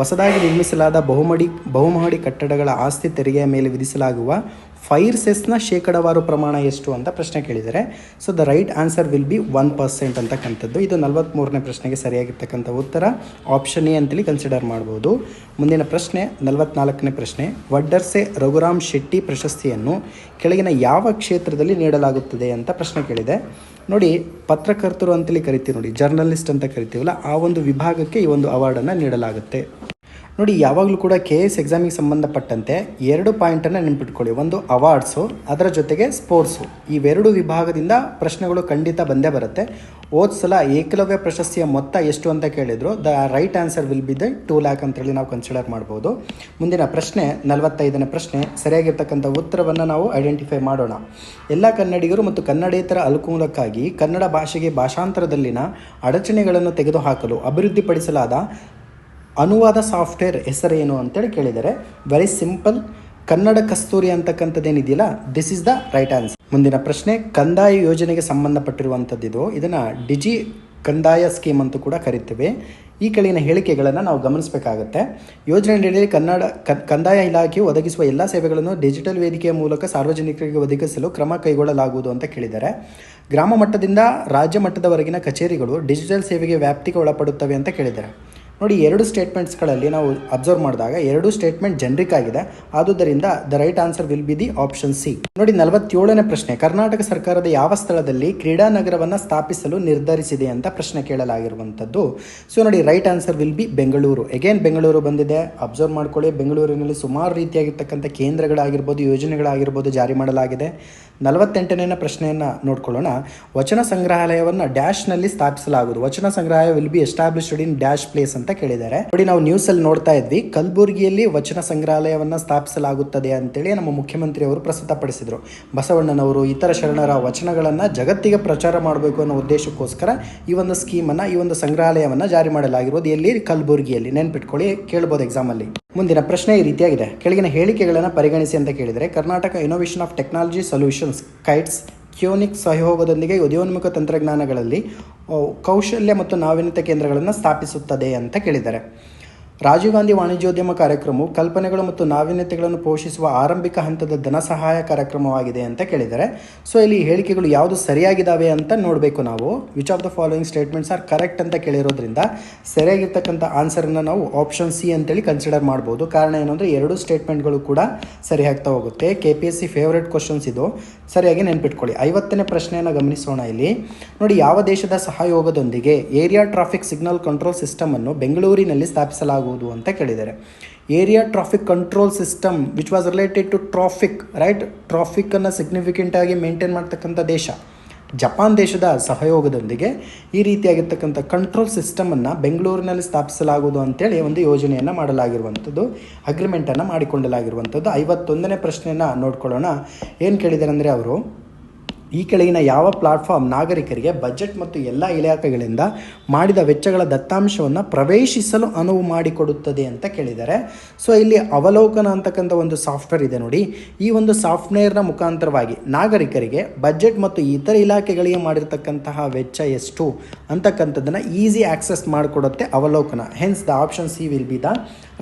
ಹೊಸದಾಗಿ ನಿರ್ಮಿಸಲಾದ ಬಹುಮಡಿ, ಬಹುಮಹಡಿ ಕಟ್ಟಡಗಳ ಆಸ್ತಿ ತೆರಿಗೆಯ ಮೇಲೆ ವಿಧಿಸಲಾಗುವ ಫೈರ್ ಸೆಸ್ನ ಶೇಕಡವಾರು ಪ್ರಮಾಣ ಎಷ್ಟು ಅಂತ ಪ್ರಶ್ನೆ ಕೇಳಿದರೆ so the right answer will be one percent ಅಂತಕ್ಕಂಥದ್ದು. ಇದು ನಲವತ್ತ್ಮೂರನೇ ಪ್ರಶ್ನೆಗೆ ಸರಿಯಾಗಿರ್ತಕ್ಕಂಥ ಉತ್ತರ. ಆಪ್ಷನ್ ಎ ಅಂತೇಳಿ ಕನ್ಸಿಡರ್ ಮಾಡ್ಬೋದು. ಮುಂದಿನ ಪ್ರಶ್ನೆ, ನಲವತ್ನಾಲ್ಕನೇ ಪ್ರಶ್ನೆ. ವಡ್ಡರ್ಸೆ ರಘುರಾಮ್ ಶೆಟ್ಟಿ ಪ್ರಶಸ್ತಿಯನ್ನು ಕೆಳಗಿನ ಯಾವ ಕ್ಷೇತ್ರದಲ್ಲಿ ನೀಡಲಾಗುತ್ತದೆ ಅಂತ ಪ್ರಶ್ನೆ ಕೇಳಿದೆ. ನೋಡಿ, ಪತ್ರಕರ್ತರು ಅಂತೇಳಿ ಕರಿತೀವಿ ನೋಡಿ ಜರ್ನಲಿಸ್ಟ್ ಅಂತ ಕರಿತೀವಲ್ಲ, ಆ ಒಂದು ವಿಭಾಗಕ್ಕೆ ಈ ಒಂದು ಅವಾರ್ಡನ್ನು ನೀಡಲಾಗುತ್ತೆ. ನೋಡಿ, ಯಾವಾಗಲೂ ಕೂಡ ಕೆ ಎಸ್ ಎಕ್ಸಾಮಿಗೆ ಸಂಬಂಧಪಟ್ಟಂತೆ ಎರಡು ಪಾಯಿಂಟನ್ನು ನೆನ್ಪಿಟ್ಕೊಳ್ಳಿ. ಒಂದು ಅವಾರ್ಡ್ಸು ಅದರ ಜೊತೆಗೆ ಸ್ಪೋರ್ಟ್ಸು ಇವೆರಡು ವಿಭಾಗದಿಂದ ಪ್ರಶ್ನೆಗಳು ಖಂಡಿತ ಬಂದೇ ಬರುತ್ತೆ. ಸಲ ಏಕಲವ್ಯ ಪ್ರಶಸ್ತಿಯ ಮೊತ್ತ ಎಷ್ಟು ಅಂತ ಕೇಳಿದ್ರು, the right answer will be the two lakh ಅಂತೇಳಿ ನಾವು ಕನ್ಸಿಡರ್ ಮಾಡ್ಬೋದು. ಮುಂದಿನ ಪ್ರಶ್ನೆ, ನಲವತ್ತೈದನೇ ಪ್ರಶ್ನೆ, ಸರಿಯಾಗಿರ್ತಕ್ಕಂಥ ಉತ್ತರವನ್ನು ನಾವು ಐಡೆಂಟಿಫೈ ಮಾಡೋಣ. ಎಲ್ಲ ಕನ್ನಡಿಗರು ಮತ್ತು ಕನ್ನಡೇತರ ಅನುಕೂಲಕ್ಕಾಗಿ ಕನ್ನಡ ಭಾಷೆಗೆ ಭಾಷಾಂತರದಲ್ಲಿನ ಅಡಚಣೆಗಳನ್ನು ತೆಗೆದುಹಾಕಲು, ಅಭಿವೃದ್ಧಿಪಡಿಸಲಾದ ಅನುವಾದ ಸಾಫ್ಟ್ವೇರ್ ಹೆಸರೇನು ಅಂತೇಳಿ ಕೇಳಿದರೆ very simple Kannada Kasturi ಅಂತಕ್ಕಂಥದ್ದೇನಿದೆಯಲ್ಲ this is the right answer ಮುಂದಿನ ಪ್ರಶ್ನೆ, ಕಂದಾಯ ಯೋಜನೆಗೆ ಸಂಬಂಧಪಟ್ಟಿರುವಂಥದ್ದಿದು ಇದನ್ನು ಡಿಜಿ ಕಂದಾಯ ಸ್ಕೀಮ್ ಅಂತ ಕೂಡ ಕರಿತೇವೆ. ಈ ಕೆಳಗಿನ ಹೇಳಿಕೆಗಳನ್ನು ನಾವು ಗಮನಿಸಬೇಕಾಗುತ್ತೆ. ಯೋಜನೆಯಲ್ಲಿ ಕನ್ನಡ ಕಂದಾಯ ಇಲಾಖೆಯು ಒದಗಿಸುವ ಎಲ್ಲ ಸೇವೆಗಳನ್ನು ಡಿಜಿಟಲ್ ವೇದಿಕೆಯ ಮೂಲಕ ಸಾರ್ವಜನಿಕರಿಗೆ ಒದಗಿಸಲು ಕ್ರಮ ಕೈಗೊಳ್ಳಲಾಗುವುದು ಅಂತ ಕೇಳಿದ್ದಾರೆ. ಗ್ರಾಮ ಮಟ್ಟದಿಂದ ರಾಜ್ಯ ಮಟ್ಟದವರೆಗಿನ ಕಚೇರಿಗಳು ಡಿಜಿಟಲ್ ಸೇವೆಗೆ ವ್ಯಾಪ್ತಿಗೆ ಒಳಪಡುತ್ತವೆ ಅಂತ ಕೇಳಿದ್ದಾರೆ. ನೋಡಿ, ಎರಡು ಸ್ಟೇಟ್ಮೆಂಟ್ಸ್ಗಳಲ್ಲಿ ನಾವು ಅಬ್ಸರ್ವ್ ಮಾಡಿದಾಗ ಎರಡು ಸ್ಟೇಟ್ಮೆಂಟ್ ಜನರಿಕ್ ಆಗಿದೆ. ಆದುದರಿಂದ the right answer will be the option C ನೋಡಿ, ನಲವತ್ತೇಳನೇ ಪ್ರಶ್ನೆ. ಕರ್ನಾಟಕ ಸರ್ಕಾರದ ಯಾವ ಸ್ಥಳದಲ್ಲಿ ಕ್ರೀಡಾ ನಗರವನ್ನು ಸ್ಥಾಪಿಸಲು ನಿರ್ಧರಿಸಿದೆ ಅಂತ ಪ್ರಶ್ನೆ ಕೇಳಲಾಗಿರುವಂಥದ್ದು. ಸೊ ನೋಡಿ right answer will be Bengaluru again Bengaluru ಬಂದಿದೆ. ಅಬ್ಸರ್ವ್ ಮಾಡ್ಕೊಳ್ಳಿ. ಬೆಂಗಳೂರಿನಲ್ಲಿ ಸುಮಾರು ರೀತಿಯಾಗಿರ್ತಕ್ಕಂಥ ಕೇಂದ್ರಗಳಾಗಿರ್ಬೋದು, ಯೋಜನೆಗಳಾಗಿರ್ಬೋದು ಜಾರಿ ಮಾಡಲಾಗಿದೆ. ನಲವತ್ತೆಂಟನೇ ಪ್ರಶ್ನೆಯನ್ನು ನೋಡ್ಕೊಳ್ಳೋಣ. ವಚನ ಸಂಗ್ರಹಾಲಯವನ್ನು ಡ್ಯಾಶ್ನಲ್ಲಿ ಸ್ಥಾಪಿಸಲಾಗುವುದು. ವಚನ ಸಂಗ್ರಹಾಲಯ will be established in dash place ಅಂತ. ಕೇಳಿದ್ದಾರೆ. ನೋಡಿ, ನಾವು ನ್ಯೂಸ್ ಅಲ್ಲಿ ನೋಡ್ತಾ ಇದ್ವಿ, ಕಲಬುರಗಿಯಲ್ಲಿ ವಚನ ಸಂಗ್ರಹಾಲಯವನ್ನ ಸ್ಥಾಪಿಸಲಾಗುತ್ತದೆ ಅಂತೇಳಿ ನಮ್ಮ ಮುಖ್ಯಮಂತ್ರಿ ಅವರು ಪ್ರಸ್ತುತಪಡಿಸಿದ್ರು. ಬಸವಣ್ಣನವರು ಇತರ ಶರಣರ ವಚನಗಳನ್ನ ಜಗತ್ತಿಗೆ ಪ್ರಚಾರ ಮಾಡಬೇಕು ಅನ್ನೋ ಉದ್ದೇಶಕ್ಕೋಸ್ಕರ ಈ ಒಂದು ಸ್ಕೀಮನ್ನ ಈ ಒಂದು ಸಂಗ್ರಹಾಲಯವನ್ನ ಜಾರಿ ಮಾಡಲಾಗಿರೋದು ಎಲ್ಲಿ? ಕಲಬುರಗಿಯಲ್ಲಿ. ನೆನ್ಪಿಟ್ಕೊಳ್ಳಿ, ಕೇಳ್ಬೋದು ಎಕ್ಸಾಮ್ ಅಲ್ಲಿ. ಮುಂದಿನ ಪ್ರಶ್ನೆ ಈ ರೀತಿಯಾಗಿದೆ. ಕೆಳಗಿನ ಹೇಳಿಕೆಗಳನ್ನು ಪರಿಗಣಿಸಿ ಅಂತ ಕೇಳಿದರೆ, Karnataka innovation of technology solutions KITS ಕ್ಯೋನಿಕ್ ಸಹಯೋಗದೊಂದಿಗೆ ಉದಯೋನ್ಮುಖ ತಂತ್ರಜ್ಞಾನಗಳಲ್ಲಿ ಕೌಶಲ್ಯ ಮತ್ತು ನಾವೀನ್ಯತೆ ಕೇಂದ್ರಗಳನ್ನು ಸ್ಥಾಪಿಸುತ್ತದೆ ಅಂತ ಕೇಳಿದ್ದಾರೆ. ರಾಜೀವ್ ಗಾಂಧಿ ವಾಣಿಜ್ಯೋದ್ಯಮ ಕಾರ್ಯಕ್ರಮವು ಕಲ್ಪನೆಗಳು ಮತ್ತು ನಾವೀನ್ಯತೆಗಳನ್ನು ಪೋಷಿಸುವ ಆರಂಭಿಕ ಹಂತದ ಧನ ಸಹಾಯ ಕಾರ್ಯಕ್ರಮವಾಗಿದೆ ಅಂತ ಕೇಳಿದ್ದಾರೆ ಸೊ ಇಲ್ಲಿ ಹೇಳಿಕೆಗಳು ಯಾವುದು ಸರಿಯಾಗಿದ್ದಾವೆ ಅಂತ ನೋಡಬೇಕು ನಾವು. Which of the following statements are correct ಅಂತ ಕೇಳಿರೋದ್ರಿಂದ, ಸರಿಯಾಗಿರ್ತಕ್ಕಂಥ ಆನ್ಸರನ್ನು ನಾವು ಆಪ್ಷನ್ ಸಿ ಅಂತೇಳಿ ಕನ್ಸಿಡರ್ ಮಾಡ್ಬೋದು. ಕಾರಣ ಏನು ಅಂದರೆ, ಎರಡು ಸ್ಟೇಟ್ಮೆಂಟ್ಗಳು ಕೂಡ ಸರಿ ಆಗ್ತಾ ಹೋಗುತ್ತೆ. K P S C favourite questions ಇದು. ಸರಿಯಾಗಿ ನೆನ್ಪಿಟ್ಕೊಳ್ಳಿ. ಐವತ್ತನೇ ಪ್ರಶ್ನೆಯನ್ನು ಗಮನಿಸೋಣ ಇಲ್ಲಿ. ನೋಡಿ, ಯಾವ ದೇಶದ ಸಹಯೋಗದೊಂದಿಗೆ area traffic signal control system ಅನ್ನು ಬೆಂಗಳೂರಿನಲ್ಲಿ ಸ್ಥಾಪಿಸಲಾಗುವುದು ಅಂತ ಕೇಳಿದ್ದಾರೆ. Area traffic control system which was related to traffic right ಟ್ರಾಫಿಕ್ಕನ್ನು significant ಆಗಿ ಮೇಂಟೈನ್ ಮಾಡ್ತಕ್ಕಂಥ ದೇಶ. ಜಪಾನ್ ದೇಶದ ಸಹಯೋಗದೊಂದಿಗೆ ಈ ರೀತಿಯಾಗಿರ್ತಕ್ಕಂಥ ಕಂಟ್ರೋಲ್ ಸಿಸ್ಟಮನ್ನು ಬೆಂಗಳೂರಿನಲ್ಲಿ ಸ್ಥಾಪಿಸಲಾಗುವುದು ಅಂತೇಳಿ ಒಂದು ಯೋಜನೆಯನ್ನು ಮಾಡಲಾಗಿರುವಂಥದ್ದು ಅಗ್ರಿಮೆಂಟನ್ನು ಮಾಡಿಕೊಳ್ಳಲಾಗಿರುವಂಥದ್ದು ಐವತ್ತೊಂದನೇ ಪ್ರಶ್ನೆಯನ್ನು ನೋಡ್ಕೊಳ್ಳೋಣ. ಏನು ಕೇಳಿದ್ದಾರೆ ಅಂದರೆ ಅವರು ಈ ಕೆಳಗಿನ ಯಾವ ಪ್ಲಾಟ್ಫಾರ್ಮ್ ನಾಗರಿಕರಿಗೆ ಬಜೆಟ್ ಮತ್ತು ಎಲ್ಲ ಇಲಾಖೆಗಳಿಂದ ಮಾಡಿದ ವೆಚ್ಚಗಳ ದತ್ತಾಂಶವನ್ನು ಪ್ರವೇಶಿಸಲು ಅನುವು ಮಾಡಿಕೊಡುತ್ತದೆ ಅಂತ ಕೇಳಿದ್ದಾರೆ. ಸೊ ಇಲ್ಲಿ ಅವಲೋಕನ ಅಂತಕ್ಕಂಥ ಒಂದು ಸಾಫ್ಟ್ವೇರ್ ಇದೆ ನೋಡಿ. ಈ ಒಂದು ಸಾಫ್ಟ್ವೇರ್ನ ಮುಖಾಂತರವಾಗಿ ನಾಗರಿಕರಿಗೆ ಬಜೆಟ್ ಮತ್ತು ಇತರ ಇಲಾಖೆಗಳಿಗೆ ಮಾಡಿರ್ತಕ್ಕಂತಹ ವೆಚ್ಚ ಎಷ್ಟು ಅಂತಕ್ಕಂಥದ್ದನ್ನು ಈಸಿ ಆಕ್ಸೆಸ್ ಮಾಡಿಕೊಡುತ್ತೆ ಅವಲೋಕನ. Hence the option C will be the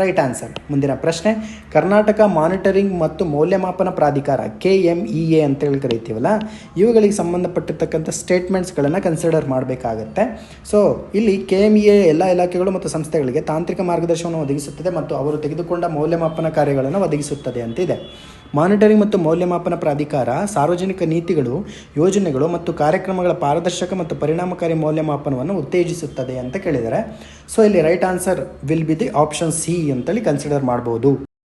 right answer ಮುಂದಿನ ಪ್ರಶ್ನೆ, ಕರ್ನಾಟಕ ಮಾನಿಟರಿಂಗ್ ಮತ್ತು ಮೌಲ್ಯಮಾಪನ ಪ್ರಾಧಿಕಾರ ಕೆ ಎಂ ಇ ಎ ಅಂತೇಳಿ ಕರಿತೀವಲ್ಲ, ಇವುಗಳಿಗೆ ಸಂಬಂಧಪಟ್ಟಿರ್ತಕ್ಕಂಥ ಸ್ಟೇಟ್ಮೆಂಟ್ಸ್ಗಳನ್ನು ಕನ್ಸಿಡರ್ ಮಾಡಬೇಕಾಗತ್ತೆ. ಸೊ ಇಲ್ಲಿ ಕೆ ಎಂ ಇ ಎ ಎಲ್ಲ ಇಲಾಖೆಗಳು ಮತ್ತು ಸಂಸ್ಥೆಗಳಿಗೆ ತಾಂತ್ರಿಕ ಮಾರ್ಗದರ್ಶನವನ್ನು ಒದಗಿಸುತ್ತದೆ ಮತ್ತು ಅವರು ತೆಗೆದುಕೊಂಡ ಮೌಲ್ಯಮಾಪನ ಕಾರ್ಯಗಳನ್ನು ಒದಗಿಸುತ್ತದೆ ಅಂತಿದೆ ಮಾನಿಟರಿಂಗ್ ಮತ್ತು ಮೌಲ್ಯಮಾಪನ ಪ್ರಾಧಿಕಾರ, ಸಾರ್ವಜನಿಕ ನೀತಿಗಳು, ಯೋಜನೆಗಳು ಮತ್ತು ಕಾರ್ಯಕ್ರಮಗಳ ಪಾರದರ್ಶಕ ಮತ್ತು ಪರಿಣಾಮಕಾರಿ ಮೌಲ್ಯಮಾಪನವನ್ನು ಉತ್ತೇಜಿಸುತ್ತದೆ ಅಂತ ಕೇಳಿದರೆ ಸೊ ಇಲ್ಲಿ right answer will be the option C ಅಂತೇಳಿ ಕನ್ಸಿಡರ್ ಮಾಡ್ಬೋದು.